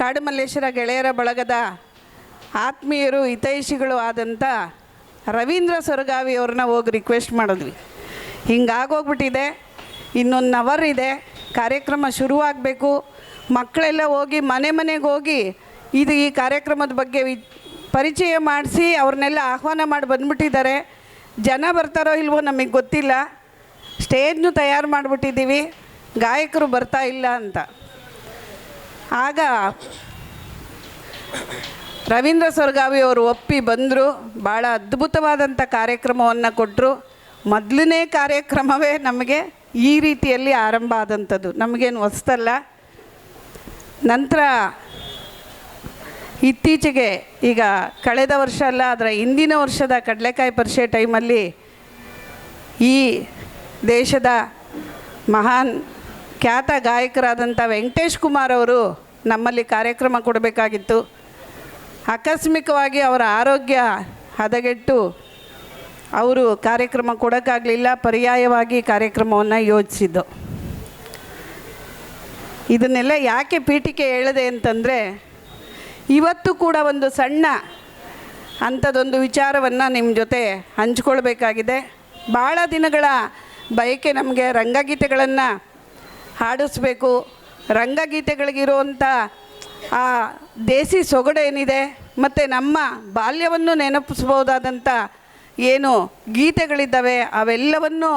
ಕಾಡುಮಲ್ಲೇಶ್ವರ ಗೆಳೆಯರ ಬಳಗದ ಆತ್ಮೀಯರು ಹಿತೈಷಿಗಳು ಆದಂಥ ರವೀಂದ್ರ ಸೊರಗಾವಿ ಅವ್ರನ್ನ ಹೋಗಿ ರಿಕ್ವೆಸ್ಟ್ ಮಾಡಿದ್ವಿ. ಹಿಂಗಾಗೋಗ್ಬಿಟ್ಟಿದೆ, ಇನ್ನೊಂದು ಅವರ್ ಇದೆ, ಕಾರ್ಯಕ್ರಮ ಶುರುವಾಗಬೇಕು. ಮಕ್ಕಳೆಲ್ಲ ಹೋಗಿ, ಮನೆ ಮನೆಗೆ ಹೋಗಿ ಇದು ಈ ಕಾರ್ಯಕ್ರಮದ ಬಗ್ಗೆ ಪರಿಚಯ ಮಾಡಿಸಿ ಅವ್ರನ್ನೆಲ್ಲ ಆಹ್ವಾನ ಮಾಡಿ ಬಂದ್ಬಿಟ್ಟಿದ್ದಾರೆ. ಜನ ಬರ್ತಾರೋ ಇಲ್ವೋ ನಮಗೆ ಗೊತ್ತಿಲ್ಲ. ಸ್ಟೇಜ್ನು ತಯಾರು ಮಾಡಿಬಿಟ್ಟಿದ್ದೀವಿ. ಗಾಯಕರು ಬರ್ತಾ ಇಲ್ಲ ಅಂತ. ಆಗ ರವೀಂದ್ರ ಸ್ವರ್ಗಾವಿ ಅವರು ಒಪ್ಪಿ ಬಂದರು. ಭಾಳ ಅದ್ಭುತವಾದಂಥ ಕಾರ್ಯಕ್ರಮವನ್ನು ಕೊಟ್ಟರು ಮೊದಲನೇ ಕಾರ್ಯಕ್ರಮವೇ ನಮಗೆ ಈ ರೀತಿಯಲ್ಲಿ ಆರಂಭ ಆದಂಥದ್ದು ನಮಗೇನು ಹೊಸ್ತಲ್ಲ. ನಂತರ ಇತ್ತೀಚೆಗೆ ಈಗ ಕಳೆದ ವರ್ಷ ಅಲ್ಲ, ಅದರ ಹಿಂದಿನ ವರ್ಷದ ಕಡಲೆಕಾಯಿ ಪರಿಷೆ ಟೈಮಲ್ಲಿ ಈ ದೇಶದ ಮಹಾನ್ ಖ್ಯಾತ ಗಾಯಕರಾದಂಥ ವೆಂಕಟೇಶ್ ಕುಮಾರ್ ಅವರು ನಮ್ಮಲ್ಲಿ ಕಾರ್ಯಕ್ರಮ ಕೊಡಬೇಕಾಗಿತ್ತು. ಆಕಸ್ಮಿಕವಾಗಿ ಅವರ ಆರೋಗ್ಯ ಹದಗೆಟ್ಟು ಅವರು ಕಾರ್ಯಕ್ರಮ ಕೊಡೋಕ್ಕಾಗಲಿಲ್ಲ, ಪರ್ಯಾಯವಾಗಿ ಕಾರ್ಯಕ್ರಮವನ್ನು ಯೋಜಿಸಿದ್ದು. ಇದನ್ನೆಲ್ಲ ಯಾಕೆ ಪೀಠಿಕೆ ಹೇಳಿದೆ ಅಂತಂದರೆ, ಇವತ್ತು ಕೂಡ ಒಂದು ಸಣ್ಣ ಅಂಥದ್ದೊಂದು ವಿಚಾರವನ್ನು ನಿಮ್ಮ ಜೊತೆ ಹಂಚ್ಕೊಳ್ಬೇಕಾಗಿದೆ. ಭಾಳ ದಿನಗಳ ಬಯಕೆ ನಮಗೆ ರಂಗಗೀತೆಗಳನ್ನು ಹಾಡಿಸ್ಬೇಕು. ರಂಗಗೀತೆಗಳಿಗಿರುವಂಥ ಆ ದೇಸಿ ಸೊಗಡೇನಿದೆ ಮತ್ತು ನಮ್ಮ ಬಾಲ್ಯವನ್ನು ನೆನಪಿಸ್ಬೋದಾದಂಥ ಏನು ಗೀತೆಗಳಿದ್ದಾವೆ, ಅವೆಲ್ಲವನ್ನು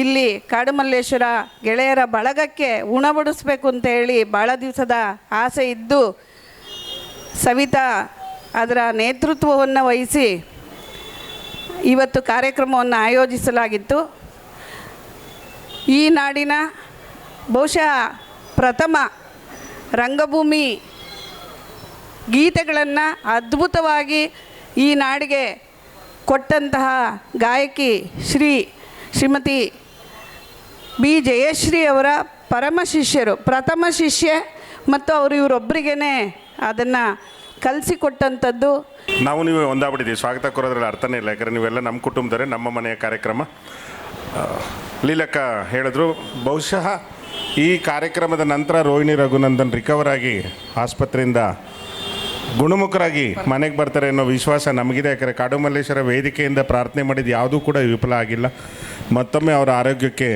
ಇಲ್ಲಿ ಕಾಡುಮಲ್ಲೇಶ್ವರ ಗೆಳೆಯರ ಬಳಗಕ್ಕೆ ಉಣಬಡಿಸ್ಬೇಕು ಅಂತ ಹೇಳಿ ಭಾಳ ದಿವಸದ ಆಸೆ ಇದ್ದು ಸವಿತಾ ಅದರ ನೇತೃತ್ವವನ್ನು ವಹಿಸಿ ಇವತ್ತು ಕಾರ್ಯಕ್ರಮವನ್ನು ಆಯೋಜಿಸಲಾಗಿತ್ತು. ಈ ನಾಡಿನ ಬಹುಶಃ ಪ್ರಥಮ ರಂಗಭೂಮಿ ಗೀತೆಗಳನ್ನು ಅದ್ಭುತವಾಗಿ ಈ ನಾಡಿಗೆ ಕೊಟ್ಟಂತಹ ಗಾಯಕಿ ಶ್ರೀ ಶ್ರೀಮತಿ ಬಿ ಜಯಶ್ರೀ ಅವರ ಪರಮ ಶಿಷ್ಯರು, ಪ್ರಥಮ ಶಿಷ್ಯ ಮತ್ತು ಅವರು ಇವರೊಬ್ಬರಿಗೇ ಅದನ್ನು ಕಲಿಸಿಕೊಟ್ಟಂಥದ್ದು. ನಾವು ನೀವು ಒಂದಾಗ್ಬಿಟ್ಟಿದ್ದೀವಿ. ಸ್ವಾಗತ ಕೊರೋದ್ರಲ್ಲಿ ಅರ್ಥನೇ ಇಲ್ಲ. ಯಾಕಂದರೆ ನೀವೆಲ್ಲ ನಮ್ಮ ಕುಟುಂಬದರೆ ನಮ್ಮ ಮನೆಯ ಕಾರ್ಯಕ್ರಮ. ಲೀಲಕ್ಕ ಹೇಳಿದ್ರು, ಬಹುಶಃ ಈ ಕಾರ್ಯಕ್ರಮದ ನಂತರ ರೋಹಿಣಿ ರಘುನಂದನ್ ರಿಕವರ್ ಆಗಿ ಆಸ್ಪತ್ರೆಯಿಂದ ಗುಣಮುಖರಾಗಿ ಮನೆಗೆ ಬರ್ತಾರೆ ಅನ್ನೋ ವಿಶ್ವಾಸ ನಮಗಿದೆ. ಯಾಕಂದರೆ ಕಾಡುಮಲ್ಲೇಶ್ವರ ವೇದಿಕೆಯಿಂದ ಪ್ರಾರ್ಥನೆ ಮಾಡಿದ ಯಾವುದೂ ಕೂಡ ವಿಫಲ ಆಗಿಲ್ಲ. ಮತ್ತೊಮ್ಮೆ ಅವರ ಆರೋಗ್ಯಕ್ಕೆ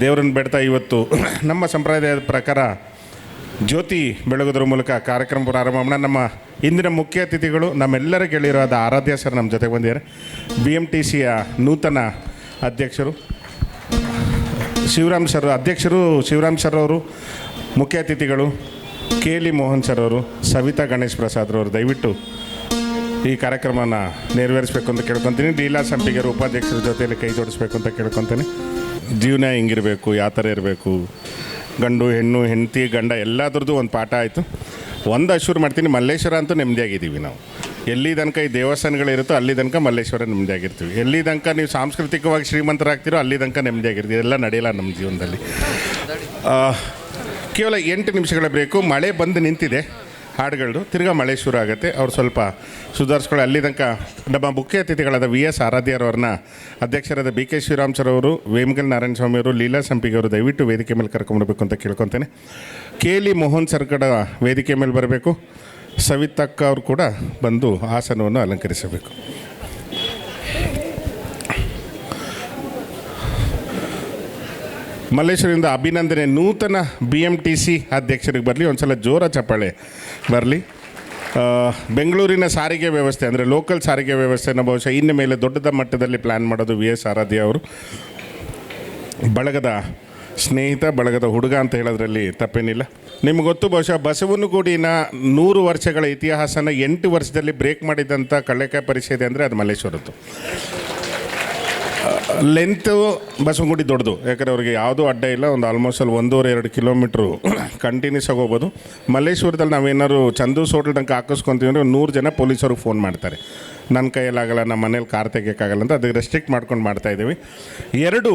ದೇವರನ್ನು ಬೇಡ್ತಾ ಇವತ್ತು ನಮ್ಮ ಸಂಪ್ರದಾಯದ ಪ್ರಕಾರ ಜ್ಯೋತಿ ಬೆಳಗೋದ್ರ ಮೂಲಕ ಕಾರ್ಯಕ್ರಮ ಪ್ರಾರಂಭ ಮಾಡೋಣ. ನಮ್ಮ ಇಂದಿನ ಮುಖ್ಯ ಅತಿಥಿಗಳು, ನಮ್ಮೆಲ್ಲರ ಗೆಳೆಯರಾದ ಆರಾಧ್ಯ ಸರ್ ನಮ್ಮ ಜೊತೆಗೆ ಬಂದಿದ್ದಾರೆ. ಬಿ ಎಂ ಟಿ ಸಿಯ ನೂತನ ಅಧ್ಯಕ್ಷರು. ಶಿವರಾಮ್ ಸರ್, ಅಧ್ಯಕ್ಷರು ಶಿವರಾಮ್ ಸರ್ ಅವರು, ಮುಖ್ಯ ಅತಿಥಿಗಳು ಕೆ ಎಲ್ ಮೋಹನ್ ಸರ್ ಅವರು, ಸವಿತಾ ಗಣೇಶ್ ಪ್ರಸಾದ್ ಅವರು, ದಯವಿಟ್ಟು ಈ ಕಾರ್ಯಕ್ರಮನ ನೆರವೇರಿಸಬೇಕು ಅಂತ ಕೇಳ್ಕೊತೀನಿ. ಲೀಲಾ ಸಂಪಿಗರು ಉಪಾಧ್ಯಕ್ಷರ ಜೊತೆಯಲ್ಲಿ ಕೈ ಜೋಡಿಸ್ಬೇಕು ಅಂತ ಕೇಳ್ಕೊತೀನಿ. ಜೀವನ ಹೆಂಗಿರಬೇಕು, ಯಾವ ಥರ ಇರಬೇಕು, ಗಂಡು, ಹೆಣ್ಣು, ಹೆಂಡತಿ, ಗಂಡ, ಎಲ್ಲದ್ರದ್ದು ಒಂದು ಪಾಠ ಆಯಿತು. ಒಂದು ಅಶೂರ್ ಮಾಡ್ತೀನಿ, ಮಲ್ಲೇಶ್ವರ ಅಂತೂ ನೆಮ್ಮದಿಯಾಗಿದ್ದೀವಿ ನಾವು. ಎಲ್ಲಿ ತನಕ ಈ ದೇವಸ್ಥಾನಗಳಿರುತ್ತೋ ಅಲ್ಲಿ ತನಕ ಮಲ್ಲೇಶ್ವರ ನೆಮ್ಮದಿಯಾಗಿರ್ತೀವಿ. ಎಲ್ಲಿ ತನಕ ನೀವು ಸಾಂಸ್ಕೃತಿಕವಾಗಿ ಶ್ರೀಮಂತರಾಗ್ತಿರೋ ಅಲ್ಲಿ ತನಕ ನೆಮ್ಮದಿಯಾಗಿರ್ತೀವಿ. ಎಲ್ಲ ನಡೆಯಲ್ಲ ನಮ್ಮ ಜೀವನದಲ್ಲಿ. ಕೇವಲ ಎಂಟು ನಿಮಿಷಗಳ ಬ್ರೇಕು. ಮಳೆ ಬಂದು ನಿಂತಿದೆ ಹಾಡುಗಳು ತಿರ್ಗಾ ಮಳೆ ಶುರು ಆಗುತ್ತೆ. ಅವ್ರು ಸ್ವಲ್ಪ ಸುಧಾರಿಸ್ಕೊಳ್ಳಿ ಅಲ್ಲಿ ತನಕ ನಮ್ಮ ಮುಖ್ಯ ಅತಿಥಿಗಳಾದ ವಿ ಎಸ್ ಆರಾಧ್ಯರವ್ರನ್ನ ಅಧ್ಯಕ್ಷರಾದ B K Shriram sir Vemagal Narayana Swamy ಅವರು, ಲೀಲಾ ಸಂಪಿಗೆ ಅವರು ದಯವಿಟ್ಟು ವೇದಿಕೆ ಮೇಲೆ ಕರ್ಕೊಂಡ್ಬರ್ಬೇಕು ಅಂತ ಕೇಳ್ಕೊತೇನೆ. ಕೆ ಇ ಮೋಹನ್ ಸರ್ಕಡ ವೇದಿಕೆ ಮೇಲೆ ಬರಬೇಕು. ಸವಿತಕ್ಕ ಅವರು ಕೂಡ ಬಂದು ಆಸನವನ್ನು ಅಲಂಕರಿಸಬೇಕು. ಮಲ್ಲೇಶ್ವರಿಂದ ಅಭಿನಂದನೆ. ನೂತನ ಬಿ ಎಂ ಟಿ ಸಿ ಅಧ್ಯಕ್ಷರಿಗೆ ಬರಲಿ ಒಂದು ಸಲ ಜೋರ ಚಪ್ಪಾಳೆ ಬರಲಿ. ಬೆಂಗಳೂರಿನ ಸಾರಿಗೆ ವ್ಯವಸ್ಥೆ ಅಂದರೆ ಲೋಕಲ್ ಸಾರಿಗೆ ವ್ಯವಸ್ಥೆನ ಬಹುಶಃ ಇನ್ನು ಮೇಲೆ ದೊಡ್ಡದ ಮಟ್ಟದಲ್ಲಿ ಪ್ಲ್ಯಾನ್ ಮಾಡೋದು ವಿ ಎಸ್ ಆರಾಧ್ಯ ಅವರು. ಬಳಗದ ಸ್ನೇಹಿತ, ಬಳಗದ ಹುಡುಗ ಅಂತ ಹೇಳೋದ್ರಲ್ಲಿ ತಪ್ಪೇನಿಲ್ಲ. ನಿಮ್ಗೆ ಗೊತ್ತು, ಬಹುಶಃ ಬಸವನಗುಡಿನ ನೂರು ವರ್ಷಗಳ ಇತಿಹಾಸನ ಎಂಟು ವರ್ಷದಲ್ಲಿ ಬ್ರೇಕ್ ಮಾಡಿದಂಥ ಕಳ್ಳೆಕಾಯಿ ಪರಿಷದೆ ಅಂದರೆ ಅದು ಮಲ್ಲೇಶ್ವರದ್ದು. ಲೆಂತು ಬಸವನಗುಡಿ ದೊಡ್ಡದು, ಯಾಕಂದರೆ ಅವ್ರಿಗೆ ಯಾವುದೂ ಅಡ್ಡ ಇಲ್ಲ, ಒಂದು ಆಲ್ಮೋಸ್ಟ್ ಅಲ್ಲಿ ಒಂದೂವರೆ, ಎರಡು ಕಿಲೋಮೀಟ್ರು ಕಂಟಿನ್ಯೂಸ್ ಆಗಿ ಹೋಗ್ಬೋದು ಮಲ್ಲೇಶ್ವರದಲ್ಲಿ ನಾವೇನಾದ್ರು ಚಂದೂಸ್ ಹೋಟ್ಲ್ ತನಕ ಹಾಕಿಸ್ಕೊಂತೀವಿ ಅಂದರೆ ನೂರು ಜನ ಪೊಲೀಸವ್ರಿಗೆ ಫೋನ್ ಮಾಡ್ತಾರೆ. ನನ್ನ ಕೈಯಲ್ಲಾಗಲ್ಲ ನಮ್ಮ ಮನೇಲಿ ಕಾರ್ ತೆಗಿಯೋಕ್ಕಾಗಲ್ಲ ಅಂತ, ಅದಕ್ಕೆ ರೆಸ್ಟ್ರಿಕ್ಟ್ ಮಾಡ್ಕೊಂಡು ಮಾಡ್ತಾಯಿದ್ದೀವಿ ಎರಡು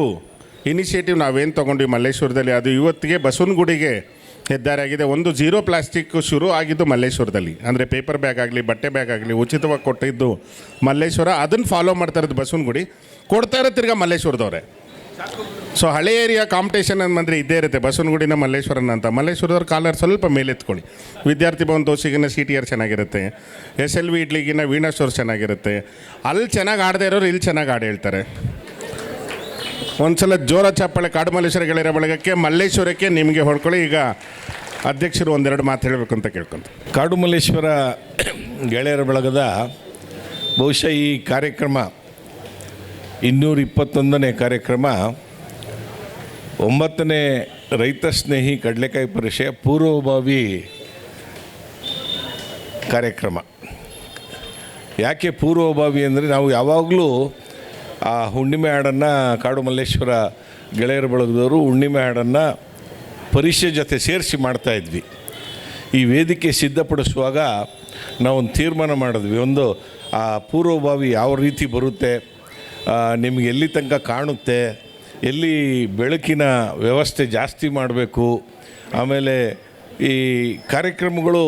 ಇನಿಷಿಯೇಟಿವ್ ನಾವೇನು ತೊಗೊಂಡ್ವಿ ಮಲ್ಲೇಶ್ವರದಲ್ಲಿ, ಅದು ಇವತ್ತಿಗೆ ಬಸವನಗುಡಿಗೆ ಹೆದ್ದಾರಿ ಆಗಿದೆ ಒಂದು ಜೀರೋ ಪ್ಲಾಸ್ಟಿಕ್ ಶುರು ಆಗಿದ್ದು ಮಲ್ಲೇಶ್ವರದಲ್ಲಿ. ಅಂದರೆ ಪೇಪರ್ ಬ್ಯಾಗ್ ಆಗಲಿ, ಬಟ್ಟೆ ಬ್ಯಾಗ್ ಆಗಲಿ, ಉಚಿತವಾಗಿ ಕೊಟ್ಟಿದ್ದು ಮಲ್ಲೇಶ್ವರ. ಅದನ್ನು ಫಾಲೋ ಮಾಡ್ತಾ ಇರೋದು ಬಸವನಗುಡಿ. ಕೊಡ್ತಾ ಇರೋ ತಿರ್ಗಾ ಮಲ್ಲೇಶ್ವರದವ್ರೆ. ಸೊ ಹಳೆ ಏರಿಯಾ ಕಾಂಪಿಟೇಷನ್ ಬಂದರೆ ಇದ್ದೇ ಇರುತ್ತೆ. ಬಸವನಗುಡಿನ ಮಲ್ಲೇಶ್ವರನ ಅಂತ. ಮಲ್ಲೇಶ್ವರದವ್ರ ಕಾಲರ್ ಸ್ವಲ್ಪ ಮೇಲೆ ಎತ್ಕೊಳ್ಳಿ ವಿದ್ಯಾರ್ಥಿ ಭವನ ದೋಸಿಗಿನ ಸಿ ಟಿ ಆರ್ ಚೆನ್ನಾಗಿರುತ್ತೆ? ಎಸ್ ಎಲ್ ವಿ ಇಡ್ಲಿಗಿನ ವೀಣಾ ಚೆನ್ನಾಗಿರುತ್ತೆ. ಅಲ್ಲಿ ಚೆನ್ನಾಗಿ ಆಡದೇ ಇರೋರು ಇಲ್ಲಿ ಚೆನ್ನಾಗಿ ಆಡಿ ಹೇಳ್ತಾರೆ. ಒಂದ್ಸಲ ಜೋರ ಚಪ್ಪಾಳೆ ಕಾಡುಮಲ್ಲೇಶ್ವರ ಗೆಳೆಯರ ಬಳಗಕ್ಕೆ ಮಲ್ಲೇಶ್ವರಕ್ಕೆ ನಿಮಗೆ ಹೊಡ್ಕೊಳ್ಳಿ. ಈಗ ಅಧ್ಯಕ್ಷರು ಒಂದೆರಡು ಮಾತು ಹೇಳಬೇಕು ಅಂತ ಕೇಳ್ಕೊಂತ. ಕಾಡುಮಲ್ಲೇಶ್ವರ ಗೆಳೆಯರ ಬಳಗದ ಬಹುಶಃ ಈ ಕಾರ್ಯಕ್ರಮ ಇನ್ನೂರ ಇಪ್ಪತ್ತೊಂದನೇ ಕಾರ್ಯಕ್ರಮ, ಒಂಬತ್ತನೇ ರೈತ ಸ್ನೇಹಿ ಕಡಲೆಕಾಯಿ ಪರಿಷೆಯ ಪೂರ್ವಭಾವಿ ಕಾರ್ಯಕ್ರಮ. ಯಾಕೆ ಪೂರ್ವಭಾವಿ ಅಂದರೆ ನಾವು ಯಾವಾಗಲೂ ಆ ಹುಣ್ಣಿಮೆ ಹಾಡನ್ನು ಕಾಡು ಮಲ್ಲೇಶ್ವರ ಗೆಳೆಯರ ಬಳಗದವರು ಹುಣ್ಣಿಮೆ ಹಾಡನ್ನು ಪರೀಕ್ಷೆ ಜೊತೆ ಸೇರಿಸಿ ಮಾಡ್ತಾಯಿದ್ವಿ ಈ ವೇದಿಕೆ ಸಿದ್ಧಪಡಿಸುವಾಗ ನಾವೊಂದು ತೀರ್ಮಾನ ಮಾಡಿದ್ವಿ. ಒಂದು, ಆ ಪೂರ್ವಭಾವಿ ಯಾವ ರೀತಿ ಬರುತ್ತೆ ನಿಮಗೆ ನಿಮ್ಗೆ ಎಲ್ಲಿ ತನಕ ಕಾಣುತ್ತೆ, ಎಲ್ಲಿ ಬೆಳಕಿನ ವ್ಯವಸ್ಥೆ ಜಾಸ್ತಿ ಮಾಡಬೇಕು, ಆಮೇಲೆ ಈ ಕಾರ್ಯಕ್ರಮಗಳು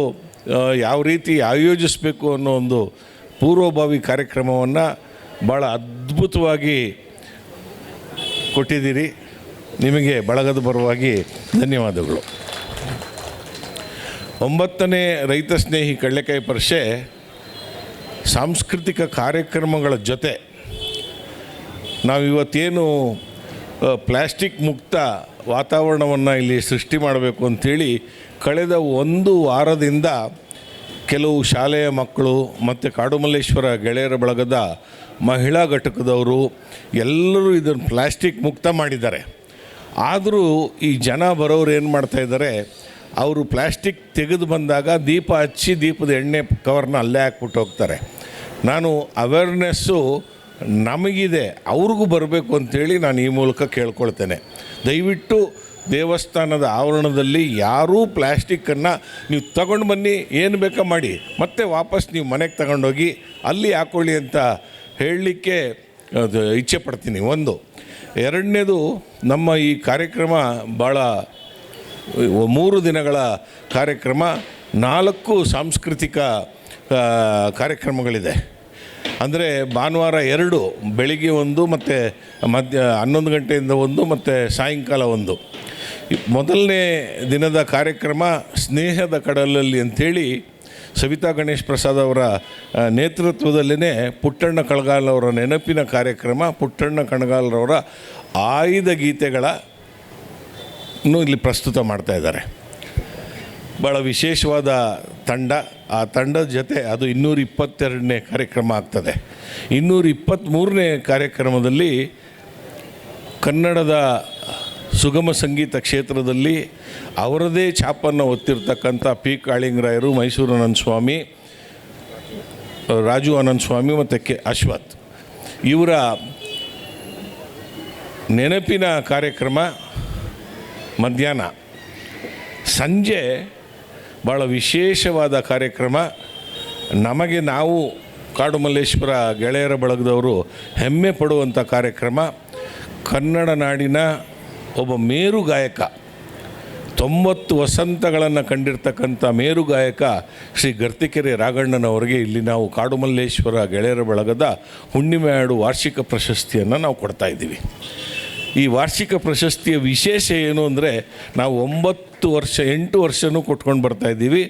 ಯಾವ ರೀತಿ ಆಯೋಜಿಸಬೇಕು ಅನ್ನೋ ಒಂದು ಪೂರ್ವಭಾವಿ ಕಾರ್ಯಕ್ರಮವನ್ನು ಭಾಳ ಅದ್ಭುತವಾಗಿ ಕೊಟ್ಟಿದ್ದೀರಿ. ನಿಮಗೆ ಬಳಗದ ಪರವಾಗಿ ಧನ್ಯವಾದಗಳು. ಒಂಬತ್ತನೇ ರೈತ ಸ್ನೇಹಿ ಕಡಲೆಕಾಯಿ ಪರಿಷೆ ಸಾಂಸ್ಕೃತಿಕ ಕಾರ್ಯಕ್ರಮಗಳ ಜೊತೆ ನಾವಿವತ್ತೇನು ಪ್ಲ್ಯಾಸ್ಟಿಕ್ ಮುಕ್ತ ವಾತಾವರಣವನ್ನು ಇಲ್ಲಿ ಸೃಷ್ಟಿ ಮಾಡಬೇಕು ಅಂಥೇಳಿ ಕಳೆದ ಒಂದು ವಾರದಿಂದ ಕೆಲವು ಶಾಲೆಯ ಮಕ್ಕಳು ಮತ್ತು ಕಾಡುಮಲ್ಲೇಶ್ವರ ಗೆಳೆಯರ ಬಳಗದ ಮಹಿಳಾ ಘಟಕದವರು ಎಲ್ಲರೂ ಇದನ್ನು ಪ್ಲಾಸ್ಟಿಕ್ ಮುಕ್ತ ಮಾಡಿದ್ದಾರೆ. ಆದರೂ ಈ ಜನ ಬರೋರು ಏನು ಮಾಡ್ತಾಯಿದ್ದಾರೆ ಅವರು ಪ್ಲಾಸ್ಟಿಕ್ ತೆಗೆದು ಬಂದಾಗ ದೀಪ ಹಚ್ಚಿ ದೀಪದ ಎಣ್ಣೆ ಕವರ್ನ ಅಲ್ಲೇ ಹಾಕ್ಬಿಟ್ಟು ಹೋಗ್ತಾರೆ. ನಾನು ಅವೇರ್ನೆಸ್ಸು ನಮಗಿದೆ, ಅವ್ರಿಗೂ ಬರಬೇಕು ಅಂತೇಳಿ ನಾನು ಈ ಮೂಲಕ ಕೇಳ್ಕೊಳ್ತೇನೆ. ದಯವಿಟ್ಟು ದೇವಸ್ಥಾನದ ಆವರಣದಲ್ಲಿ ಯಾರೂ ಪ್ಲ್ಯಾಸ್ಟಿಕ್ಕನ್ನು ನೀವು ತಗೊಂಡು ಬನ್ನಿ, ಏನು ಬೇಕಾ ಮಾಡಿ, ಮತ್ತೆ ವಾಪಸ್ ನೀವು ಮನೆಗೆ ತಗೊಂಡೋಗಿ ಅಲ್ಲಿ ಹಾಕ್ಕೊಳ್ಳಿ ಅಂತ ಹೇಳಲಿಕ್ಕೆ ಇಚ್ಛೆ ಪಡ್ತೀನಿ. ಒಂದು, ಎರಡನೇದು, ನಮ್ಮ ಈ ಕಾರ್ಯಕ್ರಮ ಭಾಳ ಮೂರು ದಿನಗಳ ಕಾರ್ಯಕ್ರಮ, ನಾಲ್ಕು ಸಾಂಸ್ಕೃತಿಕ ಕಾರ್ಯಕ್ರಮಗಳಿದೆ. ಅಂದರೆ ಭಾನುವಾರ ಎರಡು, ಬೆಳಿಗ್ಗೆ ಒಂದು, ಮತ್ತು ಮಧ್ಯ, ಹನ್ನೊಂದು ಗಂಟೆಯಿಂದ ಒಂದು, ಮತ್ತು ಸಾಯಂಕಾಲ ಒಂದು. ಮೊದಲನೇ ದಿನದ ಕಾರ್ಯಕ್ರಮ, ಸ್ನೇಹದ ಕಡಲಲ್ಲಿ ಅಂಥೇಳಿ ಸವಿತಾ ಗಣೇಶ್ ಪ್ರಸಾದ್ ಅವರ ನೇತೃತ್ವದಲ್ಲೇ ಪುಟ್ಟಣ್ಣ ಕಳಗಾಲ್ ಅವರ ನೆನಪಿನ ಕಾರ್ಯಕ್ರಮ, ಪುಟ್ಟಣ್ಣ ಕಣಗಾಲ್ರವರ ಆಯ್ದ ಗೀತೆಗಳ ನ್ನು ಇಲ್ಲಿ ಪ್ರಸ್ತುತ ಮಾಡ್ತಾ ಇದ್ದಾರೆ. ಭಾಳ ವಿಶೇಷವಾದ ತಂಡ. ಆ ತಂಡದ ಜೊತೆ ಅದು ಇನ್ನೂರ ಇಪ್ಪತ್ತೆರಡನೇ ಕಾರ್ಯಕ್ರಮ ಆಗ್ತದೆ. ಇನ್ನೂರ ಇಪ್ಪತ್ತ್ಮೂರನೇ ಕಾರ್ಯಕ್ರಮದಲ್ಲಿ ಕನ್ನಡದ ಸುಗಮ ಸಂಗೀತ ಕ್ಷೇತ್ರದಲ್ಲಿ ಅವರದೇ ಛಾಪನ್ನು ಒತ್ತಿರ್ತಕ್ಕಂಥ ಪಿ ಕಾಳಿಂಗರಾಯರು, ಮೈಸೂರು ಅನಂತ ಸ್ವಾಮಿ ರಾಜು ಅನಂತ ಸ್ವಾಮಿ ಮತ್ತು ಕೆ ಅಶ್ವಥ್. ಇವರ ನೆನಪಿನ ಕಾರ್ಯಕ್ರಮ ಮಧ್ಯಾಹ್ನ. ಸಂಜೆ ಭಾಳ ವಿಶೇಷವಾದ ಕಾರ್ಯಕ್ರಮ. ನಮಗೆ ನಾವು ಕಾಡು ಮಲ್ಲೇಶ್ವರ ಗೆಳೆಯರ ಬಳಗದವರು ಹೆಮ್ಮೆ ಪಡುವಂಥ ಕಾರ್ಯಕ್ರಮ. ಕನ್ನಡ ನಾಡಿನ ಒಬ್ಬ ಮೇರು ಗಾಯಕ, ತೊಂಬತ್ತು ವಸಂತಗಳನ್ನು ಕಂಡಿರ್ತಕ್ಕಂಥ ಮೇರು ಗಾಯಕ ಶ್ರೀ ಗರ್ತಿಕೆರೆ ರಾಘಣ್ಣನವರಿಗೆ ಇಲ್ಲಿ ನಾವು ಕಾಡುಮಲ್ಲೇಶ್ವರ ಗೆಳೆಯರ ಬಳಗದ ಹುಣ್ಣಿಮೆ ಹಾಡು ವಾರ್ಷಿಕ ಪ್ರಶಸ್ತಿಯನ್ನು ನಾವು ಕೊಡ್ತಾ ಇದ್ದೀವಿ. ಈ ವಾರ್ಷಿಕ ಪ್ರಶಸ್ತಿಯ ವಿಶೇಷ ಏನು ಅಂದರೆ ನಾವು ಒಂಬತ್ತು ವರ್ಷ, ಎಂಟು ವರ್ಷನೂ ಕೊಟ್ಕೊಂಡು ಬರ್ತಾ ಇದ್ದೀವಿ.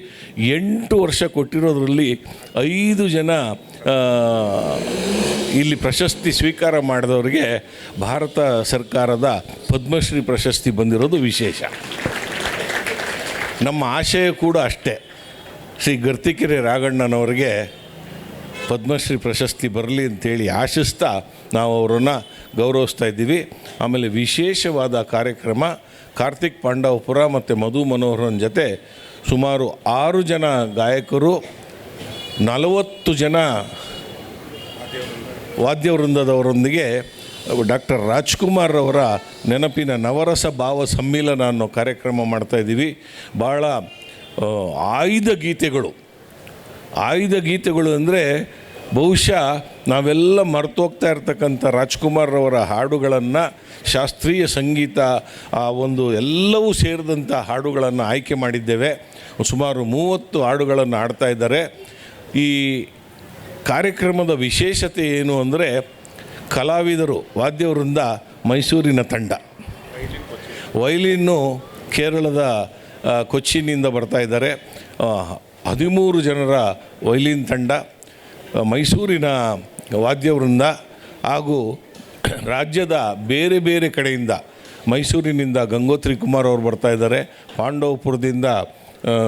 ಎಂಟು ವರ್ಷ ಕೊಟ್ಟಿರೋದ್ರಲ್ಲಿ ಐದು ಜನ ಇಲ್ಲಿ ಪ್ರಶಸ್ತಿ ಸ್ವೀಕಾರ ಮಾಡಿದವರಿಗೆ ಭಾರತ ಸರ್ಕಾರದ ಪದ್ಮಶ್ರೀ ಪ್ರಶಸ್ತಿ ಬಂದಿರೋದು ವಿಶೇಷ. ನಮ್ಮ ಆಶಯ ಕೂಡ ಅಷ್ಟೇ. ಶ್ರೀ ಗರ್ತಿಕೆರೆ ರಾಘಣ್ಣನವರಿಗೆ ಪದ್ಮಶ್ರೀ ಪ್ರಶಸ್ತಿ ಬರಲಿ ಅಂತೇಳಿ ಆಶಿಸ್ತಾ ನಾವು ಅವರನ್ನು ಗೌರವಿಸ್ತಾ ಇದ್ದೀವಿ. ಆಮೇಲೆ ವಿಶೇಷವಾದ ಕಾರ್ಯಕ್ರಮ ಕಾರ್ತಿಕ್ ಪಾಂಡವಪುರ ಮತ್ತು ಮಧು ಮನೋಹರನ್ ಜೊತೆ ಸುಮಾರು ಆರು ಜನ ಗಾಯಕರು, ನಲವತ್ತು ಜನ ವಾದ್ಯವೃಂದದವರೊಂದಿಗೆ ಡಾಕ್ಟರ್ ರಾಜ್ಕುಮಾರ್ ಅವರ ನೆನಪಿನ ನವರಸ ಭಾವ ಸಮ್ಮಿಲನ ಅನ್ನೋ ಕಾರ್ಯಕ್ರಮ ಮಾಡ್ತಾ ಇದ್ದೀವಿ. ಭಾಳ ಆಯ್ದ ಗೀತೆಗಳು. ಆಯ್ದ ಗೀತೆಗಳು ಅಂದರೆ ಬಹುಶಃ ನಾವೆಲ್ಲ ಮರ್ತೋಗ್ತಾ ಇರ್ತಕ್ಕಂಥ ರಾಜ್ಕುಮಾರ್ ಅವರ ಹಾಡುಗಳನ್ನು, ಶಾಸ್ತ್ರೀಯ ಸಂಗೀತ, ಆ ಒಂದು ಎಲ್ಲವೂ ಸೇರಿದಂಥ ಹಾಡುಗಳನ್ನು ಆಯ್ಕೆ ಮಾಡಿದ್ದೇವೆ. ಸುಮಾರು ಮೂವತ್ತು ಹಾಡುಗಳನ್ನು ಹಾಡ್ತಾ ಇದ್ದಾರೆ. ಈ ಕಾರ್ಯಕ್ರಮದ ವಿಶೇಷತೆ ಏನು ಅಂದರೆ ಕಲಾವಿದರು, ವಾದ್ಯವೃಂದ ಮೈಸೂರಿನ ತಂಡ. ವೈಲಿನ್ನು ಕೇರಳದ ಕೊಚ್ಚಿನಿಂದ ಬರ್ತಾ ಇದ್ದಾರೆ. ಹದಿಮೂರು ಜನರ ವೈಲಿನ್ ತಂಡ, ಮೈಸೂರಿನ ವಾದ್ಯವೃಂದ ಹಾಗೂ ರಾಜ್ಯದ ಬೇರೆ ಬೇರೆ ಕಡೆಯಿಂದ ಮೈಸೂರಿನಿಂದ ಗಂಗೋತ್ರಿ ಕುಮಾರ್ ಅವರು ಬರ್ತಾ ಇದ್ದಾರೆ. ಪಾಂಡವಪುರದಿಂದ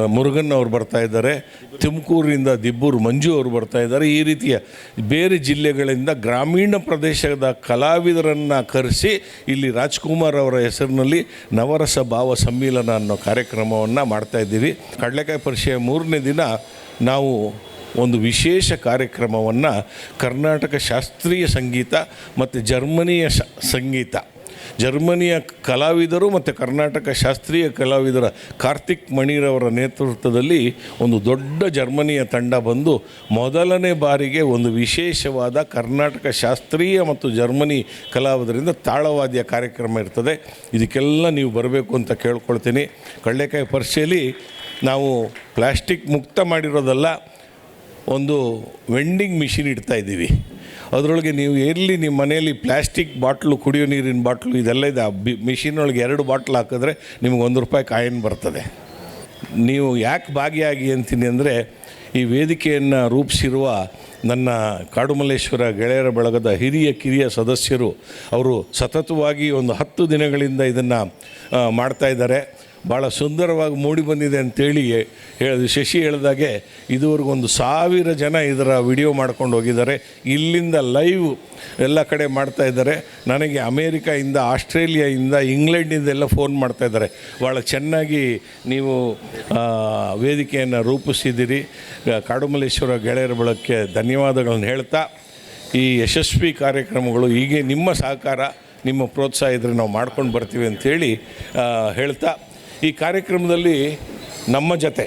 ಮುರುಗನ್ ಅವರು ಬರ್ತಾ ಇದ್ದಾರೆ. ತುಮಕೂರಿನಿಂದ ದಿಬ್ಬೂರು ಮಂಜು ಅವರು ಬರ್ತಾ ಇದ್ದಾರೆ. ಈ ರೀತಿಯ ಬೇರೆ ಜಿಲ್ಲೆಗಳಿಂದ ಗ್ರಾಮೀಣ ಪ್ರದೇಶದ ಕಲಾವಿದರನ್ನು ಕರೆಸಿ ಇಲ್ಲಿ ರಾಜ್ಕುಮಾರ್ ಅವರ ಹೆಸರಿನಲ್ಲಿ ನವರಸ ಭಾವ ಸಮ್ಮಿಲನ ಅನ್ನೋ ಕಾರ್ಯಕ್ರಮವನ್ನು ಮಾಡ್ತಾ ಇದ್ದೀವಿ. ಕಡಲೆಕಾಯಿ ಪರಿಷೆಯ ಮೂರನೇ ದಿನ ನಾವು ಒಂದು ವಿಶೇಷ ಕಾರ್ಯಕ್ರಮವನ್ನು ಕರ್ನಾಟಕ ಶಾಸ್ತ್ರೀಯ ಸಂಗೀತ ಮತ್ತು ಜರ್ಮನಿಯ ಸಂಗೀತ ಜರ್ಮನಿಯ ಕಲಾವಿದರು ಮತ್ತು ಕರ್ನಾಟಕ ಶಾಸ್ತ್ರೀಯ ಕಲಾವಿದರ ಕಾರ್ತಿಕ್ ಮಣಿರವರ ನೇತೃತ್ವದಲ್ಲಿ ಒಂದು ದೊಡ್ಡ ಜರ್ಮನಿಯ ತಂಡ ಬಂದು ಮೊದಲನೇ ಬಾರಿಗೆ ಒಂದು ವಿಶೇಷವಾದ ಕರ್ನಾಟಕ ಶಾಸ್ತ್ರೀಯ ಮತ್ತು ಜರ್ಮನಿ ಕಲಾವಿದರಿಂದ ತಾಳವಾದ್ಯ ಕಾರ್ಯಕ್ರಮ ಇರ್ತದೆ. ಇದಕ್ಕೆಲ್ಲ ನೀವು ಬರಬೇಕು ಅಂತ ಕೇಳ್ಕೊಳ್ತೀನಿ. ಕಡಲೆಕಾಯಿ ಪರಿಷೆಯಲ್ಲಿ ನಾವು ಪ್ಲಾಸ್ಟಿಕ್ ಮುಕ್ತ ಮಾಡಿರೋದಲ್ಲ, ಒಂದು ವೆಂಡಿಂಗ್ ಮಿಷಿನ್ ಇಡ್ತಾ ಇದ್ದೀವಿ. ಅದರೊಳಗೆ ನೀವು ಎಲ್ಲಿ ನಿಮ್ಮ ಮನೆಯಲ್ಲಿ ಪ್ಲಾಸ್ಟಿಕ್ ಬಾಟ್ಲು, ಕುಡಿಯೋ ನೀರಿನ ಬಾಟ್ಲು, ಇದೆಲ್ಲ ಇದೆ. ಆ ಬಿ ಮಿಷಿನ್ ಒಳಗೆ ಎರಡು ಬಾಟ್ಲು ಹಾಕಿದ್ರೆ ನಿಮ್ಗೆ ಒಂದು ರೂಪಾಯಿ ಕಾಯಿನ್ ಬರ್ತದೆ. ನೀವು ಯಾಕೆ ಭಾಗಿಯಾಗಿ ಅಂತೀನಿ ಅಂದರೆ, ಈ ವೇದಿಕೆಯನ್ನು ರೂಪಿಸಿರುವ ನನ್ನ ಕಾಡುಮಲ್ಲೇಶ್ವರ ಗೆಳೆಯರ ಬಳಗದ ಹಿರಿಯ, ಕಿರಿಯ ಸದಸ್ಯರು, ಅವರು ಸತತವಾಗಿ ಒಂದು ಹತ್ತು ದಿನಗಳಿಂದ ಇದನ್ನು ಮಾಡ್ತಾ ಇದ್ದಾರೆ. ಭಾಳ ಸುಂದರವಾಗಿ ಮೂಡಿ ಬಂದಿದೆ ಅಂತೇಳಿ ಹೇಳಿ ಶಶಿ ಹೇಳಿದಾಗೆ ಇದುವರೆಗೂ ಒಂದು ಸಾವಿರ ಜನ ಇದರ ವಿಡಿಯೋ ಮಾಡ್ಕೊಂಡು ಹೋಗಿದ್ದಾರೆ. ಇಲ್ಲಿಂದ ಲೈವ್ ಎಲ್ಲ ಕಡೆ ಮಾಡ್ತಾ ಇದ್ದಾರೆ. ನನಗೆ ಅಮೇರಿಕಾಯಿಂದ, ಆಸ್ಟ್ರೇಲಿಯಾಯಿಂದ ಇಂಗ್ಲೆಂಡಿಂದೆಲ್ಲ ಫೋನ್ ಮಾಡ್ತಾ ಇದ್ದಾರೆ. ಭಾಳ ಚೆನ್ನಾಗಿ ನೀವು ವೇದಿಕೆಯನ್ನು ರೂಪಿಸಿದ್ದೀರಿ. ಕಾಡುಮಲ್ಲೇಶ್ವರ ಗೆಳೆಯರ ಬಳಕ್ಕೆ ಧನ್ಯವಾದಗಳನ್ನು ಹೇಳ್ತಾ, ಈ ಯಶಸ್ವಿ ಕಾರ್ಯಕ್ರಮಗಳು ಹೀಗೆ ನಿಮ್ಮ ಸಹಕಾರ, ನಿಮ್ಮ ಪ್ರೋತ್ಸಾಹ ಇದ್ರೆ ನಾವು ಮಾಡ್ಕೊಂಡು ಬರ್ತೀವಿ ಅಂಥೇಳಿ ಹೇಳ್ತಾ ಈ ಕಾರ್ಯಕ್ರಮದಲ್ಲಿ ನಮ್ಮ ಜೊತೆ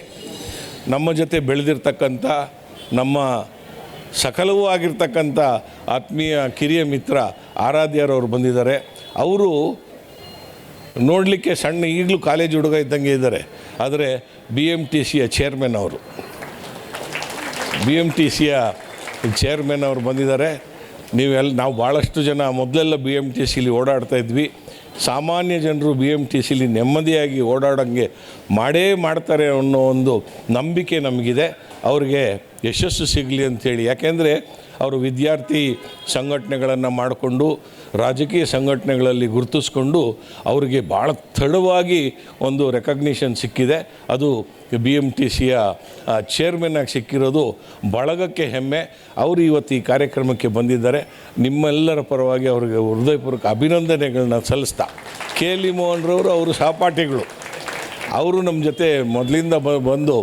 ನಮ್ಮ ಜೊತೆ ಬೆಳೆದಿರ್ತಕ್ಕಂಥ, ನಮ್ಮ ಸಕಲವೂ ಆಗಿರ್ತಕ್ಕಂಥ ಆತ್ಮೀಯ ಕಿರಿಯ ಮಿತ್ರ ಆರಾಧ್ಯರವರು ಬಂದಿದ್ದಾರೆ. ಅವರು ನೋಡಲಿಕ್ಕೆ ಸಣ್ಣ, ಈಗಲೂ ಕಾಲೇಜ್ ಹುಡುಗ ಇದ್ದಂಗೆ ಇದ್ದಾರೆ. ಆದರೆ ಬಿ ಎಂ ಟಿ ಸಿಯ ಚೇರ್ಮನ್ ಅವರು ಬಿ ಎಂ ಟಿ ಸಿಯ ಚೇರ್ಮನ್ ಅವರು ಬಂದಿದ್ದಾರೆ. ನೀವೆಲ್ಲ ನಾವು ಭಾಳಷ್ಟು ಜನ ಮೊದಲೆಲ್ಲ ಬಿ ಎಂ ಟಿ ಸಿಲಿ ಓಡಾಡ್ತಾ ಇದ್ವಿ. ಸಾಮಾನ್ಯ ಜನರು ಬಿ ಎಂ ಟಿ ಸಿಲಿ ನೆಮ್ಮದಿಯಾಗಿ ಓಡಾಡೋಂಗೆ ಮಾಡೇ ಮಾಡ್ತಾರೆ ಅನ್ನೋ ಒಂದು ನಂಬಿಕೆ ನಮಗಿದೆ. ಅವ್ರಿಗೆ ಯಶಸ್ಸು ಸಿಗಲಿ ಅಂಥೇಳಿ ಯಾಕೆಂದರೆ ಅವರು ವಿದ್ಯಾರ್ಥಿ ಸಂಘಟನೆಗಳನ್ನು ಮಾಡಿಕೊಂಡು, ರಾಜಕೀಯ ಸಂಘಟನೆಗಳಲ್ಲಿ ಗುರುತಿಸ್ಕೊಂಡು ಅವರಿಗೆ ಭಾಳ ತಡವಾಗಿ ಒಂದು ರೆಕಗ್ನಿಷನ್ ಸಿಕ್ಕಿದೆ. ಅದು ಬಿ ಎಂ ಟಿ ಸಿಯ ಚೇರ್ಮನ್ನಾಗಿ ಸಿಕ್ಕಿರೋದು ಬಳಗಕ್ಕೆ ಹೆಮ್ಮೆ. ಅವರು ಇವತ್ತು ಈ ಕಾರ್ಯಕ್ರಮಕ್ಕೆ ಬಂದಿದ್ದಾರೆ. ನಿಮ್ಮೆಲ್ಲರ ಪರವಾಗಿ ಅವರಿಗೆ ಹೃದಯಪೂರ್ವಕ ಅಭಿನಂದನೆಗಳನ್ನ ಸಲ್ಲಿಸ್ತಾ. ಕೆ. ಎಲ್ ಮೋಹನ್ರವರು ಅವರು ಸಹಪಾಠಿಗಳು. ಅವರು ನಮ್ಮ ಜೊತೆ ಮೊದಲಿಂದ ಬಂದು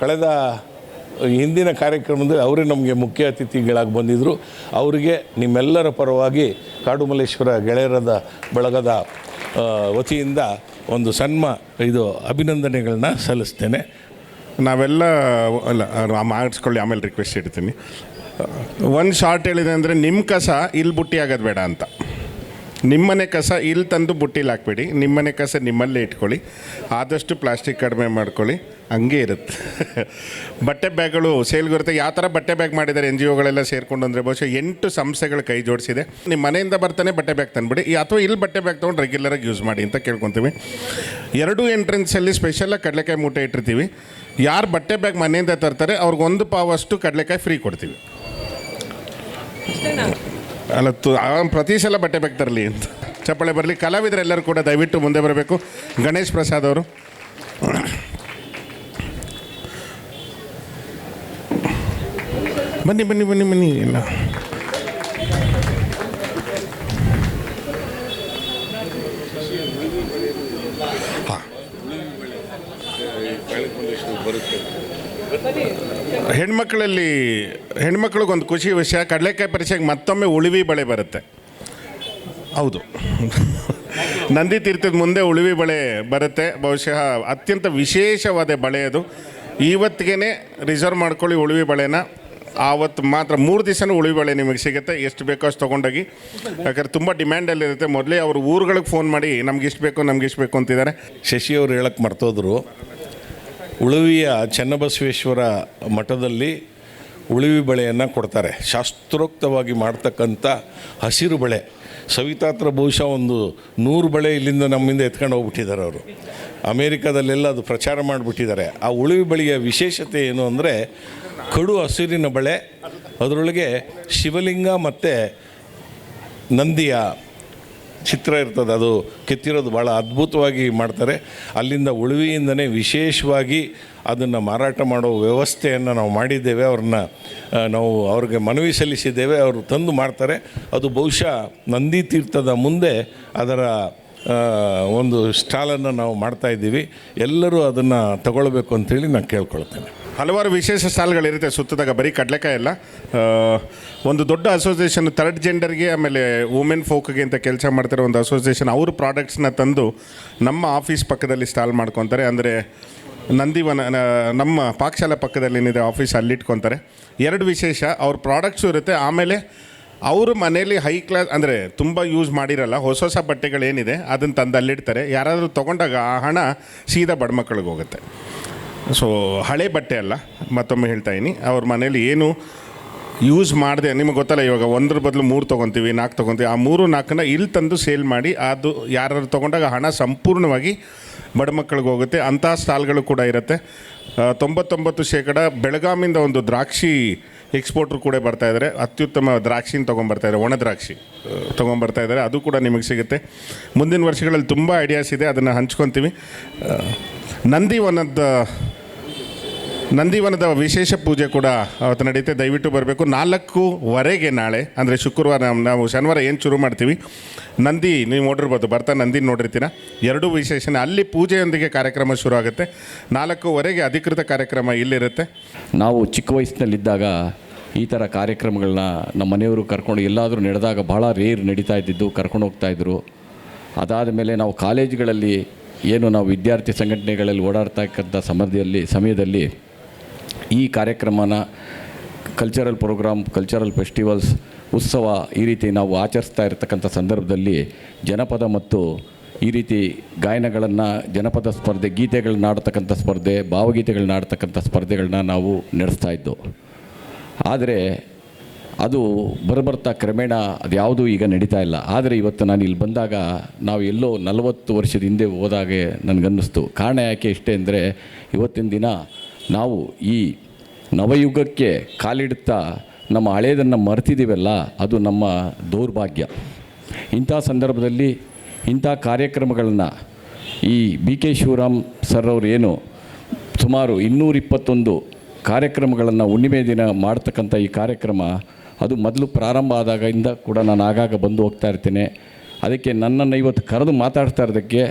ಕಳೆದ ಹಿಂದಿನ ಕಾರ್ಯಕ್ರಮದಲ್ಲಿ ಅವರೇ ನಮಗೆ ಮುಖ್ಯ ಅತಿಥಿಗಳಾಗಿ ಬಂದಿದ್ದರು ಅವರಿಗೆ ನಿಮ್ಮೆಲ್ಲರ ಪರವಾಗಿ ಕಾಡುಮಲ್ಲೇಶ್ವರ ಗೆಳೆಯರದ ಬಳಗದ ವತಿಯಿಂದ ಒಂದು ಸನ್ಮ, ಇದು ಅಭಿನಂದನೆಗಳನ್ನ ಸಲ್ಲಿಸ್ತೇನೆ. ನಾವೆಲ್ಲ, ಅಲ್ಲ ಮಾಡಿಸ್ಕೊಳ್ಳಿ, ಆಮೇಲೆ ರಿಕ್ವೆಸ್ಟ್ ಇಡ್ತೀನಿ. ಒಂದು ಶಾರ್ಟ್ ಹೇಳಿದೆ ಅಂದರೆ ನಿಮ್ಮ ಕಸ, ಇಲ್ಲಿ ಬುಟ್ಟಿ ಆಗೋದು ಬೇಡ ಅಂತ. ನಿಮ್ಮನೆ ಕಸ ಇಲ್ಲಿ ತಂದು ಬುಟ್ಟಿಲಿ ಹಾಕ್ಬೇಡಿ. ನಿಮ್ಮನೆ ಕಸ ನಿಮ್ಮಲ್ಲೇ ಇಟ್ಕೊಳ್ಳಿ. ಆದಷ್ಟು ಪ್ಲಾಸ್ಟಿಕ್ ಕಡಿಮೆ ಮಾಡ್ಕೊಳ್ಳಿ. ಹಂಗೆ ಇರುತ್ತೆ. ಬಟ್ಟೆ ಬ್ಯಾಗ್ಗಳು ಸೇಲ್ಗಿರುತ್ತೆ ಯಾವ ಥರ ಬಟ್ಟೆ ಬ್ಯಾಗ್ ಮಾಡಿದ್ದಾರೆ ಎನ್ ಜಿ ಒಗಳೆಲ್ಲ ಸೇರಿಕೊಂಡು ಅಂದರೆ ಬಹುಶಃ ಎಂಟು ಸಂಸ್ಥೆಗಳು ಕೈ ಜೋಡಿಸಿದೆ. ನಿಮ್ಮ ಮನೆಯಿಂದ ಬರ್ತಾನೆ ಬಟ್ಟೆ ಬ್ಯಾಗ್ ತಂದುಬಿಡಿ. ಅಥವಾ ಇಲ್ಲಿ ಬಟ್ಟೆ ಬ್ಯಾಗ್ ತೊಗೊಂಡು ರೆಗ್ಯುಲರಾಗಿ ಯೂಸ್ ಮಾಡಿ ಅಂತ ಕೇಳ್ಕೊತೀವಿ. ಎರಡು ಎಂಟ್ರೆನ್ಸಲ್ಲಿ ಸ್ಪೆಷಲಾಗಿ ಕಡಲೆಕಾಯಿ ಮೂಟೆ ಇಟ್ಟಿರ್ತೀವಿ. ಯಾರು ಬಟ್ಟೆ ಬ್ಯಾಗ್ ಮನೆಯಿಂದ ತರ್ತಾರೆ, ಅವ್ರಿಗೊಂದು ಪಾವಷ್ಟು ಕಡಲೆಕಾಯಿ ಫ್ರೀ ಕೊಡ್ತೀವಿ. ಅಲ್ಲ, ತು ಪ್ರತಿ ಸಲ ಬಟ್ಟೆ ತರಲಿ ಅಂತ. ಚಪ್ಪಾಳೆ ಬರಲಿ ಕಲಾವಿದರೆಲ್ಲರೂ ಕೂಡ ದಯವಿಟ್ಟು ಮುಂದೆ ಬರಬೇಕು. ಗಣೇಶ್ ಪ್ರಸಾದ್ ಅವರು. ಬನ್ನಿ ಬನ್ನಿ ಬನ್ನಿ ಬನ್ನಿ. ಇಲ್ಲ. ಹಾಂ. ಹೆಣ್ಮಕ್ಳಲ್ಲಿ ಹೆಣ್ಮಕ್ಳಿಗೊಂದು ಖುಷಿ ವಿಷಯ ಕಡಲೆಕಾಯಿ ಪರಿಚಯಕ್ಕೆ ಮತ್ತೊಮ್ಮೆ ಉಳಿವಿ ಬಳೆ ಬರುತ್ತೆ. ಹೌದು. ನಂದಿ ತೀರ್ಥದ ಮುಂದೆ ಉಳಿವಿ ಬಳೆ ಬರುತ್ತೆ. ಬಹುಶಃ ಅತ್ಯಂತ ವಿಶೇಷವಾದ ಬಳೆ ಅದು. ಇವತ್ತಿಗೆ ರಿಸರ್ವ್ ಮಾಡ್ಕೊಳ್ಳಿ ಉಳಿವಿ ಬಳೆನ. ಆವತ್ತು ಮಾತ್ರ ಮೂರು ದಿವಸನೂ ಉಳಿವಿ ಬಳೆ ನಿಮಗೆ ಸಿಗುತ್ತೆ. ಎಷ್ಟು ಬೇಕೋ ಅಷ್ಟು ತೊಗೊಂಡೋಗಿ. ಯಾಕಂದ್ರೆ ತುಂಬ ಡಿಮ್ಯಾಂಡಲ್ಲಿರುತ್ತೆ. ಮೊದಲೇ ಅವರು ಊರುಗಳಿಗೆ ಫೋನ್ ಮಾಡಿ ನಮ್ಗೆ ಇಷ್ಟು ಬೇಕು ನಮ್ಗೆ ಇಷ್ಟು ಬೇಕು ಅಂತಿದ್ದಾರೆ. ಶಶಿ ಅವರು ಹೇಳಕ್ಕೆ ಮರ್ತೋದ್ರು. ಉಳುವಿಯ ಚನ್ನಬಸವೇಶ್ವರ ಮಠದಲ್ಲಿ ಉಳುವಿ ಬಳೆಯನ್ನು ಕೊಡ್ತಾರೆ. ಶಾಸ್ತ್ರೋಕ್ತವಾಗಿ ಮಾಡ್ತಕ್ಕಂಥ ಹಸಿರು ಬಳೆ. ಸವಿತಾತ್ರ ಬಹುಶಃ ಒಂದು ನೂರು ಬಳೆ ಇಲ್ಲಿಂದ ನಮ್ಮಿಂದ ಎತ್ಕೊಂಡು ಹೋಗ್ಬಿಟ್ಟಿದ್ದಾರೆ ಅವರು. ಅಮೇರಿಕಾದಲ್ಲೆಲ್ಲ ಅದು ಪ್ರಚಾರ ಮಾಡಿಬಿಟ್ಟಿದ್ದಾರೆ. ಆ ಉಳುವಿ ಬಳಿಯ ವಿಶೇಷತೆ ಏನು ಅಂದರೆ ಕಡು ಹಸಿರಿನ ಬಳೆ, ಅದರೊಳಗೆ ಶಿವಲಿಂಗ ಮತ್ತು ನಂದಿಯ ಚಿತ್ರ ಇರ್ತದೆ. ಅದು ಕೆತ್ತಿರೋದು ಭಾಳ ಅದ್ಭುತವಾಗಿ ಮಾಡ್ತಾರೆ. ಅಲ್ಲಿಂದ ಉಳುವಿಯಿಂದನೇ ವಿಶೇಷವಾಗಿ ಅದನ್ನು ಮಾರಾಟ ಮಾಡೋ ವ್ಯವಸ್ಥೆಯನ್ನು ನಾವು ಮಾಡಿದ್ದೇವೆ. ಅವ್ರನ್ನ ನಾವು ಅವ್ರಿಗೆ ಮನವಿ ಸಲ್ಲಿಸಿದ್ದೇವೆ. ಅವರು ತಂದು ಮಾಡ್ತಾರೆ. ಅದು ಬಹುಶಃ ನಂದಿ ತೀರ್ಥದ ಮುಂದೆ ಅದರ ಒಂದು ಸ್ಟಾಲನ್ನು ನಾವು ಮಾಡ್ತಾ ಇದ್ದೀವಿ. ಎಲ್ಲರೂ ಅದನ್ನು ತಗೊಳ್ಬೇಕು ಅಂತೇಳಿ ನಾನು ಕೇಳ್ಕೊಳ್ತೇನೆ. ಹಲವಾರು ವಿಶೇಷ ಸ್ಟಾಲ್ಗಳಿರುತ್ತೆ, ಸುತ್ತದಾಗ ಬರೀ ಕಡಲೆಕಾಯಿ ಅಲ್ಲ. ಒಂದು ದೊಡ್ಡ ಅಸೋಸಿಯೇಷನ್ ಥರ್ಡ್ ಜೆಂಡರ್ಗೆ ಆಮೇಲೆ ವುಮೆನ್ ಫೋಕ್ಗೆ ಅಂತ ಕೆಲಸ ಮಾಡ್ತಿರೋ ಒಂದು ಅಸೋಸಿಯೇಷನ್ ಅವ್ರ ಪ್ರಾಡಕ್ಟ್ಸ್ನ ತಂದು ನಮ್ಮ ಆಫೀಸ್ ಪಕ್ಕದಲ್ಲಿ ಸ್ಟಾಲ್ ಮಾಡ್ಕೊತಾರೆ. ಅಂದರೆ ನಂದಿವನ ನಮ್ಮ ಪಾಕಶಾಲೆ ಪಕ್ಕದಲ್ಲಿ ಏನಿದೆ ಆಫೀಸ್ ಅಲ್ಲಿಟ್ಕೊತಾರೆ ಎರಡು ವಿಶೇಷ, ಅವ್ರ ಪ್ರಾಡಕ್ಟ್ಸು ಇರುತ್ತೆ. ಆಮೇಲೆ ಅವರು ಮನೇಲಿ ಹೈ ಕ್ಲಾಸ್ ಅಂದರೆ ತುಂಬ ಯೂಸ್ ಮಾಡಿರಲ್ಲ, ಹೊಸ ಹೊಸ ಬಟ್ಟೆಗಳೇನಿದೆ, ಅದನ್ನು ತಂದು ಅಲ್ಲಿಡ್ತಾರೆ. ಯಾರಾದರೂ ತೊಗೊಂಡಾಗ ಆ ಹಣ ಸೀದಾ ಬಡ ಹೋಗುತ್ತೆ. ಸೊ ಹಳೆ ಬಟ್ಟೆ ಅಲ್ಲ, ಮತ್ತೊಮ್ಮೆ ಹೇಳ್ತಾ ಇದ್ದೀನಿ ಅವ್ರ ಮನೇಲಿ ಏನು ಯೂಸ್ ಮಾಡಿದೆ ನಿಮಗೆ ಗೊತ್ತಲ್ಲ, ಇವಾಗ ಒಂದ್ರ ಬದಲು ಮೂರು ತೊಗೊತೀವಿ, ನಾಲ್ಕು ತೊಗೊತೀವಿ. ಆ ಮೂರು, ನಾಲ್ಕನ್ನ ಇಲ್ಲಿ ತಂದು ಸೇಲ್ ಮಾಡಿ, ಅದು ಯಾರು ತೊಗೊಂಡಾಗ ಹಣ ಸಂಪೂರ್ಣವಾಗಿ ಬಡ ಮಕ್ಕಳಿಗೆ ಹೋಗುತ್ತೆ. ಅಂಥ ಸ್ಟಾಲ್ಗಳು ಕೂಡ ಇರುತ್ತೆ. ತೊಂಬತ್ತೊಂಬತ್ತು ಶೇಕಡ ಬೆಳಗಾಮಿಂದ ಒಂದು ದ್ರಾಕ್ಷಿ ಎಕ್ಸ್ಪೋರ್ಟ್ರು ಕೂಡ ಬರ್ತಾ ಇದ್ದಾರೆ ಅತ್ಯುತ್ತಮ ದ್ರಾಕ್ಷಿನ ತೊಗೊಂಬರ್ತಾ ಇದ್ದಾರೆ ಒಣ ದ್ರಾಕ್ಷಿ ತೊಗೊಂಬರ್ತಾ ಇದ್ದಾರೆ ಅದು ಕೂಡ ನಿಮಗೆ ಸಿಗುತ್ತೆ. ಮುಂದಿನ ವರ್ಷಗಳಲ್ಲಿ ತುಂಬ ಐಡಿಯಾಸ್ ಇದೆ. ಅದನ್ನು ಹಂಚ್ಕೊತೀವಿ. ನಂದಿವನದ ನಂದಿವನದ ವಿಶೇಷ ಪೂಜೆ ಕೂಡ ಅವತ್ತು ನಡೆಯುತ್ತೆ. ದಯವಿಟ್ಟು ಬರಬೇಕು. ನಾಲ್ಕೂವರೆಗೆ ನಾಳೆ, ಅಂದರೆ ಶುಕ್ರವಾರ ನಾವು- ನಾವು ಶನಿವಾರ ಏನು ಶುರು ಮಾಡ್ತೀವಿ? ನಂದಿ, ನೀವು ನೋಡಿರ್ಬೋದು. ಬರ್ತಾ ನಂದಿ ನೋಡಿರ್ತೀರ? ಎರಡೂ ವಿಶೇಷನೇ ಅಲ್ಲಿ ಪೂಜೆಯೊಂದಿಗೆ ಕಾರ್ಯಕ್ರಮ ಶುರು ಆಗುತ್ತೆ ನಾಲ್ಕೂವರೆಗೆ ಅಧಿಕೃತ ಕಾರ್ಯಕ್ರಮ ಇಲ್ಲಿರುತ್ತೆ. ನಾವು ಚಿಕ್ಕ ವಯಸ್ಸಿನಲ್ಲಿದ್ದಾಗ ಈ ಥರ ಕಾರ್ಯಕ್ರಮಗಳನ್ನ ನಮ್ಮ ಮನೆಯವರು ಕರ್ಕೊಂಡು ಎಲ್ಲಾದರೂ ನಡೆದಾಗ ಭಾಳ ರೇರ್ ನಡೀತಾ ಇದ್ದಿದ್ದು, ಕರ್ಕೊಂಡು ಹೋಗ್ತಾಯಿದ್ರು ಅದಾದ ಮೇಲೆ ನಾವು ಕಾಲೇಜುಗಳಲ್ಲಿ ಏನು ನಾವು ವಿದ್ಯಾರ್ಥಿ ಸಂಘಟನೆಗಳಲ್ಲಿ ಓಡಾಡ್ತಾ ಇಕ್ಕಂಥ ಸಮಯದಲ್ಲಿ ಸಮಯದಲ್ಲಿ ಈ ಕಾರ್ಯಕ್ರಮನ ಕಲ್ಚರಲ್ ಪ್ರೋಗ್ರಾಮ್ ಕಲ್ಚರಲ್ ಫೆಸ್ಟಿವಲ್ಸ್ ಉತ್ಸವ ಈ ರೀತಿ ನಾವು ಆಚರಿಸ್ತಾ ಇರತಕ್ಕಂಥ ಸಂದರ್ಭದಲ್ಲಿ ಜನಪದ ಮತ್ತು ಈ ರೀತಿ ಗಾಯನಗಳನ್ನು, ಜನಪದ ಸ್ಪರ್ಧೆ, ಗೀತೆಗಳನ್ನ ಆಡ್ತಕ್ಕಂಥ ಸ್ಪರ್ಧೆ, ಭಾವಗೀತೆಗಳನ್ನ ಆಡ್ತಕ್ಕಂಥ ಸ್ಪರ್ಧೆಗಳನ್ನ ನಾವು ನಡೆಸ್ತಾ ಇದ್ದು. ಆದರೆ ಅದು ಬರಬರ್ತಾ ಕ್ರಮೇಣ ಅದು ಯಾವುದೂ ಈಗ ನಡೀತಾ ಇಲ್ಲ. ಆದರೆ ಇವತ್ತು ನಾನು ಇಲ್ಲಿ ಬಂದಾಗ ನಾವು ಎಲ್ಲೋ ನಲವತ್ತು ವರ್ಷದ ಹಿಂದೆ ಹೋದಾಗೆ ನನಗನ್ನಿಸ್ತು. ಕಾರಣ ಯಾಕೆ ಇಷ್ಟೇ ಅಂದರೆ ಇವತ್ತಿನ ದಿನ ನಾವು ಈ ನವಯುಗಕ್ಕೆ ಕಾಲಿಡುತ್ತಾ ನಮ್ಮ ಹಳೇದನ್ನು ಮರೆತಿದ್ದೀವಲ್ಲ ಅದು ನಮ್ಮ ದೌರ್ಭಾಗ್ಯ. ಇಂಥ ಸಂದರ್ಭದಲ್ಲಿ ಇಂಥ ಕಾರ್ಯಕ್ರಮಗಳನ್ನು ಈ ಬಿ ಕೆ ಶಿವರಾಮ್ ಸರ್ ಅವರು ಏನು ಸುಮಾರು ಇನ್ನೂರ ಇಪ್ಪತ್ತೊಂದು ಕಾರ್ಯಕ್ರಮಗಳನ್ನು ಹುಣ್ಣಿಮೆ ದಿನ ಮಾಡ್ತಕ್ಕಂಥ ಈ ಕಾರ್ಯಕ್ರಮ, ಅದು ಮೊದಲು ಪ್ರಾರಂಭ ಆದಾಗಿಂದ ಕೂಡ ನಾನು ಆಗಾಗ ಬಂದು ಹೋಗ್ತಾ ಇರ್ತೇನೆ. ಅದಕ್ಕೆ ನನ್ನನ್ನು ಇವತ್ತು ಕರೆದು ಮಾತಾಡ್ತಾ ಇರೋದಕ್ಕೆ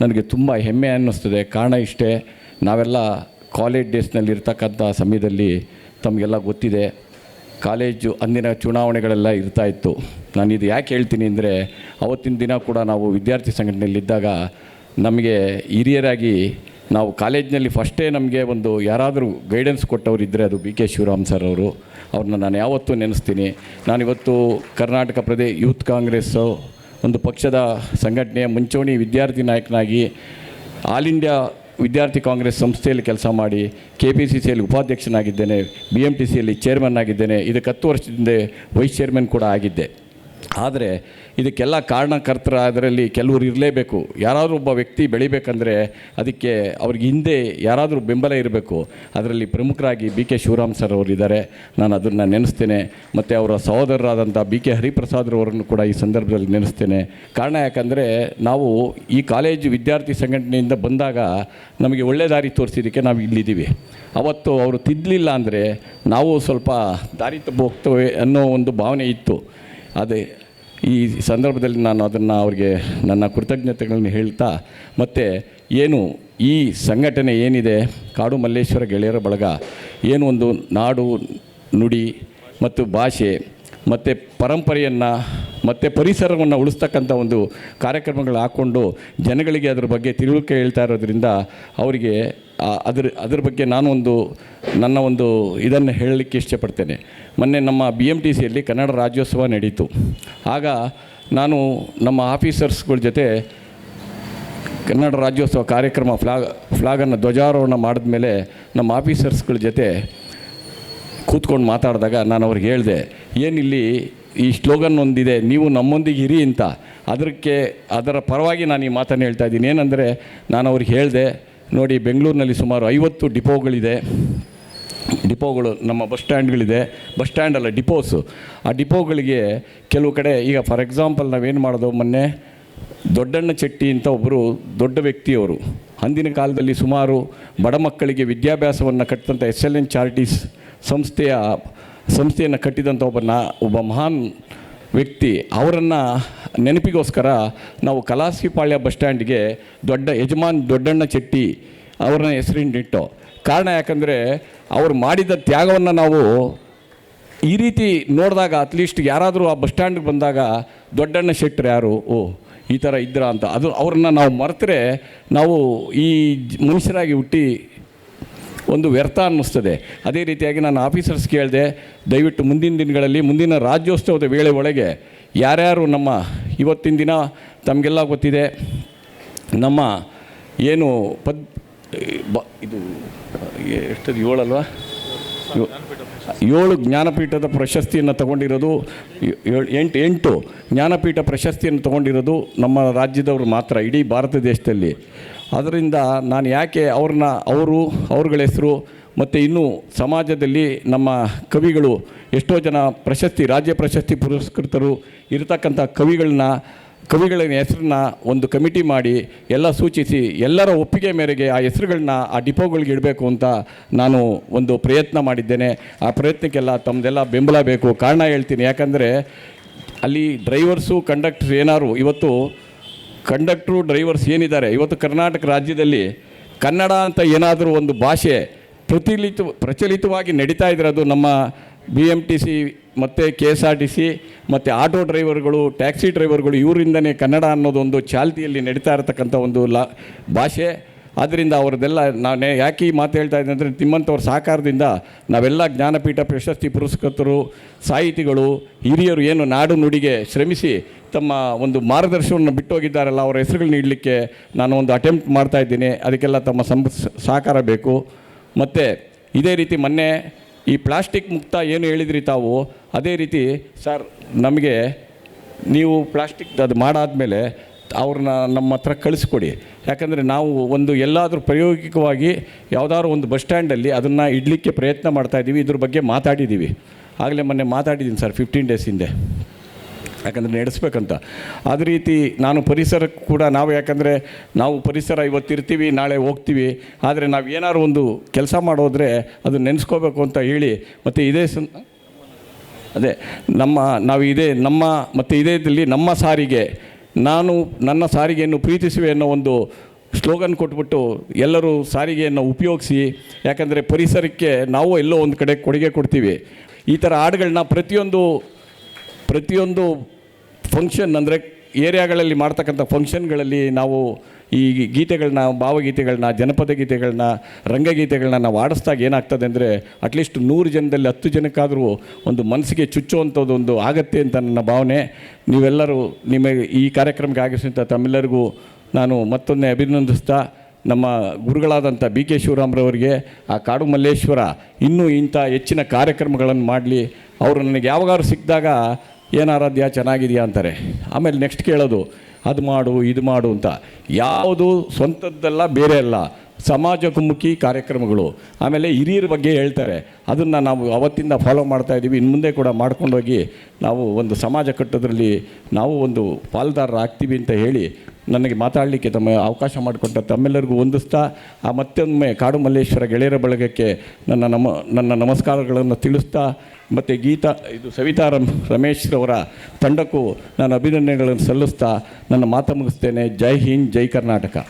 ನನಗೆ ತುಂಬ ಹೆಮ್ಮೆ ಅನ್ನಿಸ್ತದೆ. ಕಾರಣ ಇಷ್ಟೇ, ನಾವೆಲ್ಲ ಕಾಲೇಜ್ ಡೇಸ್ನಲ್ಲಿ ಇರ್ತಕ್ಕಂಥ ಸಮಯದಲ್ಲಿ ತಮಗೆಲ್ಲ ಗೊತ್ತಿದೆ, ಕಾಲೇಜು ಅಂದಿನ ಚುನಾವಣೆಗಳೆಲ್ಲ ಇರ್ತಾ ಇತ್ತು. ನಾನು ಇದು ಯಾಕೆ ಹೇಳ್ತೀನಿ ಅಂದರೆ, ಅವತ್ತಿನ ದಿನ ಕೂಡ ನಾವು ವಿದ್ಯಾರ್ಥಿ ಸಂಘಟನೆಯಲ್ಲಿದ್ದಾಗ ನಮಗೆ ಹಿರಿಯರಾಗಿ ನಾವು ಕಾಲೇಜ್ನಲ್ಲಿ ಫಸ್ಟೇ ನಮಗೆ ಒಂದು ಯಾರಾದರೂ ಗೈಡೆನ್ಸ್ ಕೊಟ್ಟವ್ರು ಇದ್ದರೆ ಅದು ಬಿ ಕೆ ಶಿವರಾಮ್ ಸರ್ ಅವರು. ಅವ್ರನ್ನ ನಾನು ಯಾವತ್ತೂ ನೆನೆಸ್ತೀನಿ. ನಾನಿವತ್ತು ಕರ್ನಾಟಕ ಪ್ರದೇಶ ಯೂತ್ ಕಾಂಗ್ರೆಸ್ಸು ಒಂದು ಪಕ್ಷದ ಸಂಘಟನೆಯ ಮುಂಚೂಣಿ ವಿದ್ಯಾರ್ಥಿ ನಾಯಕನಾಗಿ ಆಲ್ ಇಂಡಿಯಾ ವಿದ್ಯಾರ್ಥಿ ಕಾಂಗ್ರೆಸ್ ಸಂಸ್ಥೆಯಲ್ಲಿ ಕೆಲಸ ಮಾಡಿ ಕೆ ಪಿ ಸಿ ಸಿಯಲ್ಲಿ ಉಪಾಧ್ಯಕ್ಷನಾಗಿದ್ದೇನೆ ಬಿ ಎಂ ಟಿ ಸಿಯಲ್ಲಿ ಚೇರ್ಮನ್ ಆಗಿದ್ದೇನೆ. ಇದಕ್ಕೆ ಹತ್ತು ವರ್ಷದಿಂದ ವೈಸ್ ಚೇರ್ಮನ್ ಕೂಡ ಆಗಿದ್ದೆ. ಆದರೆ ಇದಕ್ಕೆಲ್ಲ ಕಾರಣಕರ್ತರ ಅದರಲ್ಲಿ ಕೆಲವರು ಇರಲೇಬೇಕು. ಯಾರಾದರೂ ಒಬ್ಬ ವ್ಯಕ್ತಿ ಬೆಳಿಬೇಕಂದ್ರೆ ಅದಕ್ಕೆ ಅವ್ರಿಗೆ ಹಿಂದೆ ಯಾರಾದರೂ ಬೆಂಬಲ ಇರಬೇಕು. ಅದರಲ್ಲಿ ಪ್ರಮುಖರಾಗಿ ಬಿ ಕೆ ಶಿವರಾಮ್ ಸರ್ ಅವರು ಇದ್ದಾರೆ. ನಾನು ಅದನ್ನು ನೆನೆಸ್ತೇನೆ. ಮತ್ತು ಅವರ ಸಹೋದರರಾದಂಥ ಬಿ ಕೆ ಹರಿಪ್ರಸಾದ್ರವರನ್ನು ಕೂಡ ಈ ಸಂದರ್ಭದಲ್ಲಿ ನೆನೆಸ್ತೇನೆ. ಕಾರಣ ಯಾಕಂದರೆ ನಾವು ಈ ಕಾಲೇಜು ವಿದ್ಯಾರ್ಥಿ ಸಂಘಟನೆಯಿಂದ ಬಂದಾಗ ನಮಗೆ ಒಳ್ಳೆ ದಾರಿ ತೋರಿಸಿದ್ದಕ್ಕೆ ನಾವು ಇಲ್ಲಿದ್ದೀವಿ. ಅವತ್ತು ಅವರು ತಿದ್ದಲಿಲ್ಲ ಅಂದರೆ ನಾವು ಸ್ವಲ್ಪ ದಾರಿ ತಪ್ಪು ಹೋಗ್ತೇವೆ ಅನ್ನೋ ಒಂದು ಭಾವನೆ ಇತ್ತು. ಅದೇ ಈ ಸಂದರ್ಭದಲ್ಲಿ ನಾನು ಅದನ್ನು ಅವ್ರಿಗೆ ನನ್ನ ಕೃತಜ್ಞತೆಗಳನ್ನು ಹೇಳ್ತಾ, ಮತ್ತು ಏನು ಈ ಸಂಘಟನೆ ಏನಿದೆ, ಕಾಡು ಮಲ್ಲೇಶ್ವರ ಗೆಳೆಯರ ಬಳಗ, ಏನು ಒಂದು ನಾಡು, ನುಡಿ ಮತ್ತು ಭಾಷೆ, ಮತ್ತು ಪರಂಪರೆಯನ್ನು, ಮತ್ತು ಪರಿಸರವನ್ನು ಉಳಿಸ್ತಕ್ಕಂಥ ಒಂದು ಕಾರ್ಯಕ್ರಮಗಳು ಹಾಕ್ಕೊಂಡು ಜನಗಳಿಗೆ ಅದ್ರ ಬಗ್ಗೆ ತಿಳುವಳಿಕೆ ಹೇಳ್ತಾ ಇರೋದ್ರಿಂದ ಅವರಿಗೆ ಅದ್ರ ಅದ್ರ ಬಗ್ಗೆ ನಾನು ಒಂದು, ನನ್ನ ಒಂದು ಇದನ್ನು ಹೇಳಲಿಕ್ಕೆ ಇಷ್ಟಪಡ್ತೇನೆ. ಮೊನ್ನೆ ನಮ್ಮ ಬಿ ಎಂ ಟಿ ಸಿಯಲ್ಲಿ ಕನ್ನಡ ರಾಜ್ಯೋತ್ಸವ ನಡೀತು. ಆಗ ನಾನು ನಮ್ಮ ಆಫೀಸರ್ಸ್ಗಳ ಜೊತೆ ಕನ್ನಡ ರಾಜ್ಯೋತ್ಸವ ಕಾರ್ಯಕ್ರಮ ಫ್ಲಾಗ್, ಫ್ಲಾಗನ್ನು ಧ್ವಜಾರೋಹಣ ಮಾಡಿದ ಮೇಲೆ ನಮ್ಮ ಆಫೀಸರ್ಸ್ಗಳ ಜೊತೆ ಕೂತ್ಕೊಂಡು ಮಾತಾಡಿದಾಗ ನಾನು ಅವ್ರಿಗೆ ಹೇಳಿದೆ, ಏನಿಲ್ಲಿ ಈ ಸ್ಲೋಗನ್ ಒಂದಿದೆ, ನೀವು ನಮ್ಮೊಂದಿಗೆ ಇರಿ ಅಂತ. ಅದಕ್ಕೆ ಅದರ ಪರವಾಗಿ ನಾನು ಈ ಮಾತನ್ನು ಹೇಳ್ತಾ ಇದ್ದೀನಿ. ಏನಂದರೆ, ನಾನು ಅವ್ರಿಗೆ ಹೇಳಿದೆ, ನೋಡಿ, ಬೆಂಗಳೂರಿನಲ್ಲಿ ಸುಮಾರು ಐವತ್ತು ಡಿಪೋಗಳಿದೆ. ಡಿಪೋಗಳು, ನಮ್ಮ ಬಸ್ ಸ್ಟ್ಯಾಂಡ್ಗಳಿದೆ. ಬಸ್ ಸ್ಟ್ಯಾಂಡ್ ಅಲ್ಲ, ಡಿಪೋಸು. ಆ ಡಿಪೋಗಳಿಗೆ ಕೆಲವು ಕಡೆ ಈಗ ಫಾರ್ ಎಕ್ಸಾಂಪಲ್ ನಾವೇನು ಮಾಡೋದು, ಮೊನ್ನೆ ದೊಡ್ಡಣ್ಣ ಚೆಟ್ಟಿ ಅಂತ ಒಬ್ಬರು ದೊಡ್ಡ ವ್ಯಕ್ತಿಯವರು, ಅಂದಿನ ಕಾಲದಲ್ಲಿ ಸುಮಾರು ಬಡ ಮಕ್ಕಳಿಗೆ ವಿದ್ಯಾಭ್ಯಾಸವನ್ನು ಕಟ್ಟಿದಂಥ ಎಸ್ ಎಲ್ ಎನ್ ಚಾರಿಟೀಸ್ ಸಂಸ್ಥೆಯ, ಸಂಸ್ಥೆಯನ್ನು ಕಟ್ಟಿದಂಥ ಒಬ್ಬ ನಾ ಒಬ್ಬ ಮಹಾನ್ ವ್ಯಕ್ತಿ, ಅವರನ್ನು ನೆನಪಿಗೋಸ್ಕರ ನಾವು ಕಲಾಸಿಪಾಳ್ಯ ಬಸ್ ಸ್ಟ್ಯಾಂಡ್ಗೆ ದೊಡ್ಡ ಯಜಮಾನ್ ದೊಡ್ಡಣ್ಣ ಚೆಟ್ಟಿ ಅವ್ರನ್ನ ಹೆಸರಿನಿಟ್ಟು ಕಾರಣ ಯಾಕಂದರೆ ಅವ್ರು ಮಾಡಿದ ತ್ಯಾಗವನ್ನು ನಾವು ಈ ರೀತಿ ನೋಡಿದಾಗ ಅಟ್ಲೀಸ್ಟ್ ಯಾರಾದರೂ ಆ ಬಸ್ ಸ್ಟ್ಯಾಂಡ್ಗೆ ಬಂದಾಗ ದೊಡ್ಡಣ್ಣ ಶೆಟ್ಟರು ಯಾರು? ಓ, ಈ ಥರ ಇದ್ರ ಅಂತ. ಅದು ಅವ್ರನ್ನ ನಾವು ಮರೆತರೆ ನಾವು ಈ ಮನುಷ್ಯರಾಗಿ ಹುಟ್ಟಿ ಒಂದು ವ್ಯರ್ಥ ಅನ್ನಿಸ್ತದೆ. ಅದೇ ರೀತಿಯಾಗಿ ನಾನು ಆಫೀಸರ್ಸ್ ಕೇಳಿದೆ ದಯವಿಟ್ಟು ಮುಂದಿನ ದಿನಗಳಲ್ಲಿ, ಮುಂದಿನ ರಾಜ್ಯೋತ್ಸವದ ವೇಳೆ ಒಳಗೆ ಯಾರ್ಯಾರು ನಮ್ಮ ಇವತ್ತಿನ ದಿನ ತಮಗೆಲ್ಲ ಗೊತ್ತಿದೆ, ನಮ್ಮ ಏನು ಪದ್, ಬ, ಇದು ಎಷ್ಟದು ಏಳಲ್ವಾ? ಏಳು ಜ್ಞಾನಪೀಠದ ಪ್ರಶಸ್ತಿಯನ್ನು ತಗೊಂಡಿರೋದು ಎಂಟು ಎಂಟು ಜ್ಞಾನಪೀಠ ಪ್ರಶಸ್ತಿಯನ್ನು ತಗೊಂಡಿರೋದು ನಮ್ಮ ರಾಜ್ಯದವರು ಮಾತ್ರ, ಇಡೀ ಭಾರತ ದೇಶದಲ್ಲಿ. ಅದರಿಂದ ನಾನು ಯಾಕೆ ಅವ್ರನ್ನ, ಅವರು, ಅವ್ರಗಳ ಹೆಸರು, ಮತ್ತು ಇನ್ನೂ ಸಮಾಜದಲ್ಲಿ ನಮ್ಮ ಕವಿಗಳು ಎಷ್ಟೋ ಜನ ಪ್ರಶಸ್ತಿ, ರಾಜ್ಯ ಪ್ರಶಸ್ತಿ ಪುರಸ್ಕೃತರು ಇರತಕ್ಕಂಥ ಕವಿಗಳನ್ನ ಕವಿಗಳ ಹೆಸರನ್ನ ಒಂದು ಕಮಿಟಿ ಮಾಡಿ ಎಲ್ಲ ಸೂಚಿಸಿ ಎಲ್ಲರ ಒಪ್ಪಿಗೆ ಮೇರೆಗೆ ಆ ಹೆಸರುಗಳನ್ನ ಆ ಡಿಪೋಗಳಿಗೆ ಇಡಬೇಕು ಅಂತ ನಾನು ಒಂದು ಪ್ರಯತ್ನ ಮಾಡಿದ್ದೇನೆ. ಆ ಪ್ರಯತ್ನಕ್ಕೆಲ್ಲ ತಮ್ಮದೆಲ್ಲ ಬೆಂಬಲ ಬೇಕು. ಕಾರಣ ಹೇಳ್ತೀನಿ. ಯಾಕಂದರೆ ಅಲ್ಲಿ ಡ್ರೈವರ್ಸು ಕಂಡಕ್ಟರ್ ಏನಾರು ಇವತ್ತು ಕಂಡಕ್ಟ್ರು, ಡ್ರೈವರ್ಸ್ ಏನಿದ್ದಾರೆ, ಇವತ್ತು ಕರ್ನಾಟಕ ರಾಜ್ಯದಲ್ಲಿ ಕನ್ನಡ ಅಂತ ಏನಾದರೂ ಒಂದು ಭಾಷೆ ಪ್ರತಿಲಿತ ಪ್ರಚಲಿತವಾಗಿ ನಡೀತಾ ಇದ್ರೆ ಅದು ನಮ್ಮ ಬಿ ಎಂ ಟಿ ಸಿ ಮತ್ತು K S R T C ಮತ್ತು ಆಟೋ ಡ್ರೈವರ್ಗಳು, ಟ್ಯಾಕ್ಸಿ ಡ್ರೈವರ್ಗಳು ಇವರಿಂದನೇ ಕನ್ನಡ ಅನ್ನೋದೊಂದು ಚಾಲ್ತಿಯಲ್ಲಿ ನಡೀತಾ ಇರತಕ್ಕಂಥ ಒಂದು ಲಾ, ಭಾಷೆ. ಆದ್ದರಿಂದ ಅವ್ರದ್ದೆಲ್ಲ ನಾನು ಯಾಕೆ ಈ ಮಾತು ಹೇಳ್ತಾ ಇದ್ದೀನಿ ಅಂದರೆ ನಿಮ್ಮಂಥವ್ರ ಸಹಕಾರದಿಂದ ನಾವೆಲ್ಲ ಜ್ಞಾನಪೀಠ ಪ್ರಶಸ್ತಿ ಪುರಸ್ಕೃತರು, ಸಾಹಿತಿಗಳು, ಹಿರಿಯರು ಏನು ನಾಡು ನುಡಿಗೆ ಶ್ರಮಿಸಿ ತಮ್ಮ ಒಂದು ಮಾರ್ಗದರ್ಶನವನ್ನು ಬಿಟ್ಟೋಗಿದ್ದಾರಲ್ಲ, ಅವರ ಹೆಸರುಗಳು ನೀಡಲಿಕ್ಕೆ ನಾನು ಒಂದು ಅಟೆಂಪ್ಟ್ ಮಾಡ್ತಾ ಇದ್ದೀನಿ. ಅದಕ್ಕೆಲ್ಲ ತಮ್ಮ ಸಂ ಸಹಕಾರ ಬೇಕು. ಮತ್ತು ಇದೇ ರೀತಿ ಮೊನ್ನೆ ಈ ಪ್ಲಾಸ್ಟಿಕ್ ಮುಕ್ತ ಏನು ಹೇಳಿದ್ರಿ ತಾವು? ಅದೇ ರೀತಿ, ಸರ್, ನಮಗೆ ನೀವು ಪ್ಲಾಸ್ಟಿಕ್ ಅದು ಮಾಡಾದಮೇಲೆ ಅವ್ರನ್ನ ನಮ್ಮ ಹತ್ರ ಕಳಿಸ್ಕೊಡಿ. ಯಾಕಂದರೆ ನಾವು ಒಂದು ಎಲ್ಲಾದರೂ ಪ್ರಾಯೋಗಿಕವಾಗಿ ಯಾವುದಾದ್ರು ಒಂದು ಬಸ್ ಸ್ಟ್ಯಾಂಡಲ್ಲಿ ಅದನ್ನು ಇಡಲಿಕ್ಕೆ ಪ್ರಯತ್ನ ಮಾಡ್ತಾಯಿದ್ದೀವಿ ಇದ್ರ ಬಗ್ಗೆ ಮಾತಾಡಿದ್ದೀವಿ. ಆಗಲೇ ಮೊನ್ನೆ ಮಾತಾಡಿದ್ದೀನಿ ಸರ್ ಫಿಫ್ಟೀನ್ ಡೇಸ್ ಹಿಂದೆ. ಯಾಕಂದರೆ ನಡೆಸ್ಬೇಕಂತ. ಅದೇ ರೀತಿ ನಾನು ಪರಿಸರಕ್ಕೆ ಕೂಡ ನಾವು ಯಾಕಂದರೆ ನಾವು ಪರಿಸರ ಇವತ್ತು ಇರ್ತೀವಿ, ನಾಳೆ ಹೋಗ್ತೀವಿ. ಆದರೆ ನಾವು ಏನಾದ್ರು ಒಂದು ಕೆಲಸ ಮಾಡೋದ್ರೆ ಅದು ನೆನೆಸ್ಕೋಬೇಕು ಅಂತ ಹೇಳಿ ಮತ್ತು ಇದೇ ಸಂ, ಅದೇ ನಮ್ಮ, ನಾವು ಇದೇ ನಮ್ಮ ಮತ್ತು ಇದೇ ಇದರಲ್ಲಿ ನಮ್ಮ ಸಾರಿಗೆ, ನಾನು ನನ್ನ ಸಾರಿಗೆಯನ್ನು ಪ್ರೀತಿಸುವೆ ಅನ್ನೋ ಒಂದು ಸ್ಲೋಗನ್ ಕೊಟ್ಬಿಟ್ಟು ಎಲ್ಲರೂ ಸಾರಿಗೆಯನ್ನು ಉಪಯೋಗಿಸಿ, ಯಾಕಂದರೆ ಪರಿಸರಕ್ಕೆ ನಾವು ಎಲ್ಲೋ ಒಂದು ಕಡೆ ಕೊಡುಗೆ ಕೊಡ್ತೀವಿ. ಈ ಥರ ಹಾಡುಗಳನ್ನ ಪ್ರತಿಯೊಂದು ಪ್ರತಿಯೊಂದು ಫಂಕ್ಷನ್ ಅಂದರೆ ಏರಿಯಾಗಳಲ್ಲಿ ಮಾಡ್ತಕ್ಕಂಥ ಫಂಕ್ಷನ್ಗಳಲ್ಲಿ ನಾವು ಈ ಗೀತೆಗಳನ್ನ, ಭಾವಗೀತೆಗಳನ್ನ, ಜನಪದ ಗೀತೆಗಳನ್ನ, ರಂಗಗೀತೆಗಳನ್ನ ನಾವು ಆಡಿಸ್ದಾಗ ಏನಾಗ್ತದೆ ಅಂದರೆ ಅಟ್ಲೀಸ್ಟ್ ನೂರು ಜನದಲ್ಲಿ ಹತ್ತು ಜನಕ್ಕಾದರೂ ಒಂದು ಮನಸ್ಸಿಗೆ ಚುಚ್ಚುವಂಥದ್ದು ಒಂದು ಆಗತ್ತೆ ಅಂತ ನನ್ನ ಭಾವನೆ. ನೀವೆಲ್ಲರೂ ನಿಮಗೆ ಈ ಕಾರ್ಯಕ್ರಮಕ್ಕೆ ಆಗಿಸಿದಂಥ ತಮ್ಮೆಲ್ಲರಿಗೂ ನಾನು ಮತ್ತೊಮ್ಮೆ ಅಭಿನಂದಿಸ್ತಾ, ನಮ್ಮ ಗುರುಗಳಾದಂಥ ಬಿ ಕೆ ಶಿವರಾಮ್ರವರಿಗೆ, ಆ ಕಾಡು ಮಲ್ಲೇಶ್ವರ ಇನ್ನೂ ಇಂಥ ಹೆಚ್ಚಿನ ಕಾರ್ಯಕ್ರಮಗಳನ್ನು ಮಾಡಲಿ. ಅವರು ನನಗೆ ಯಾವಾಗಾದ್ರೂ ಸಿಕ್ಕಿದಾಗ ಏನಾರಾಧ್ಯ ಚೆನ್ನಾಗಿದೆಯಾ ಅಂತಾರೆ. ಆಮೇಲೆ ನೆಕ್ಸ್ಟ್ ಕೇಳೋದು, ಅದು ಮಾಡು, ಇದು ಮಾಡು ಅಂತ. ಯಾವುದು ಸ್ವಂತದ್ದಲ್ಲ ಬೇರೆ ಅಲ್ಲ. ಸಮಾಜಮುಖಿ ಕಾರ್ಯಕ್ರಮಗಳು. ಆಮೇಲೆ ಹಿರಿಯರ ಬಗ್ಗೆ ಹೇಳ್ತಾರೆ. ಅದನ್ನು ನಾವು ಅವತ್ತಿಂದ ಫಾಲೋ ಮಾಡ್ತಾ ಇದ್ದೀವಿ ಇನ್ನು ಮುಂದೆ ಕೂಡ ಮಾಡ್ಕೊಂಡೋಗಿ ನಾವು ಒಂದು ಸಮಾಜ ಕಟ್ಟೋದ್ರಲ್ಲಿ ನಾವು ಒಂದು ಪಾಲ್ದಾರರಾಗ್ತೀವಿ ಅಂತ ಹೇಳಿ ನನಗೆ ಮಾತಾಡಲಿಕ್ಕೆ ತಮ್ಮ ಅವಕಾಶ ಮಾಡಿಕೊಟ್ಟ ತಮ್ಮೆಲ್ಲರಿಗೂ ಹೊಂದಿಸ್ತಾ ಆ ಮತ್ತೊಮ್ಮೆ ಕಾಡು ಮಲ್ಲೇಶ್ವರ ಗೆಳೆಯರ ಬಳಗಕ್ಕೆ ನನ್ನ ನಮ, ನನ್ನ ನಮಸ್ಕಾರಗಳನ್ನು ತಿಳಿಸ್ತಾ, ಮತ್ತು ಗೀತಾ, ಇದು ಸವಿತಾ ರಮ್ ರಮೇಶ್ರವರ ತಂಡಕ್ಕೂ ನಾನು ಅಭಿನಂದನೆಗಳನ್ನು ಸಲ್ಲಿಸ್ತಾ ನನ್ನ ಮಾತು ಮುಗಿಸ್ತೇನೆ. ಜೈ ಹಿಂದ್, ಜೈ ಕರ್ನಾಟಕ.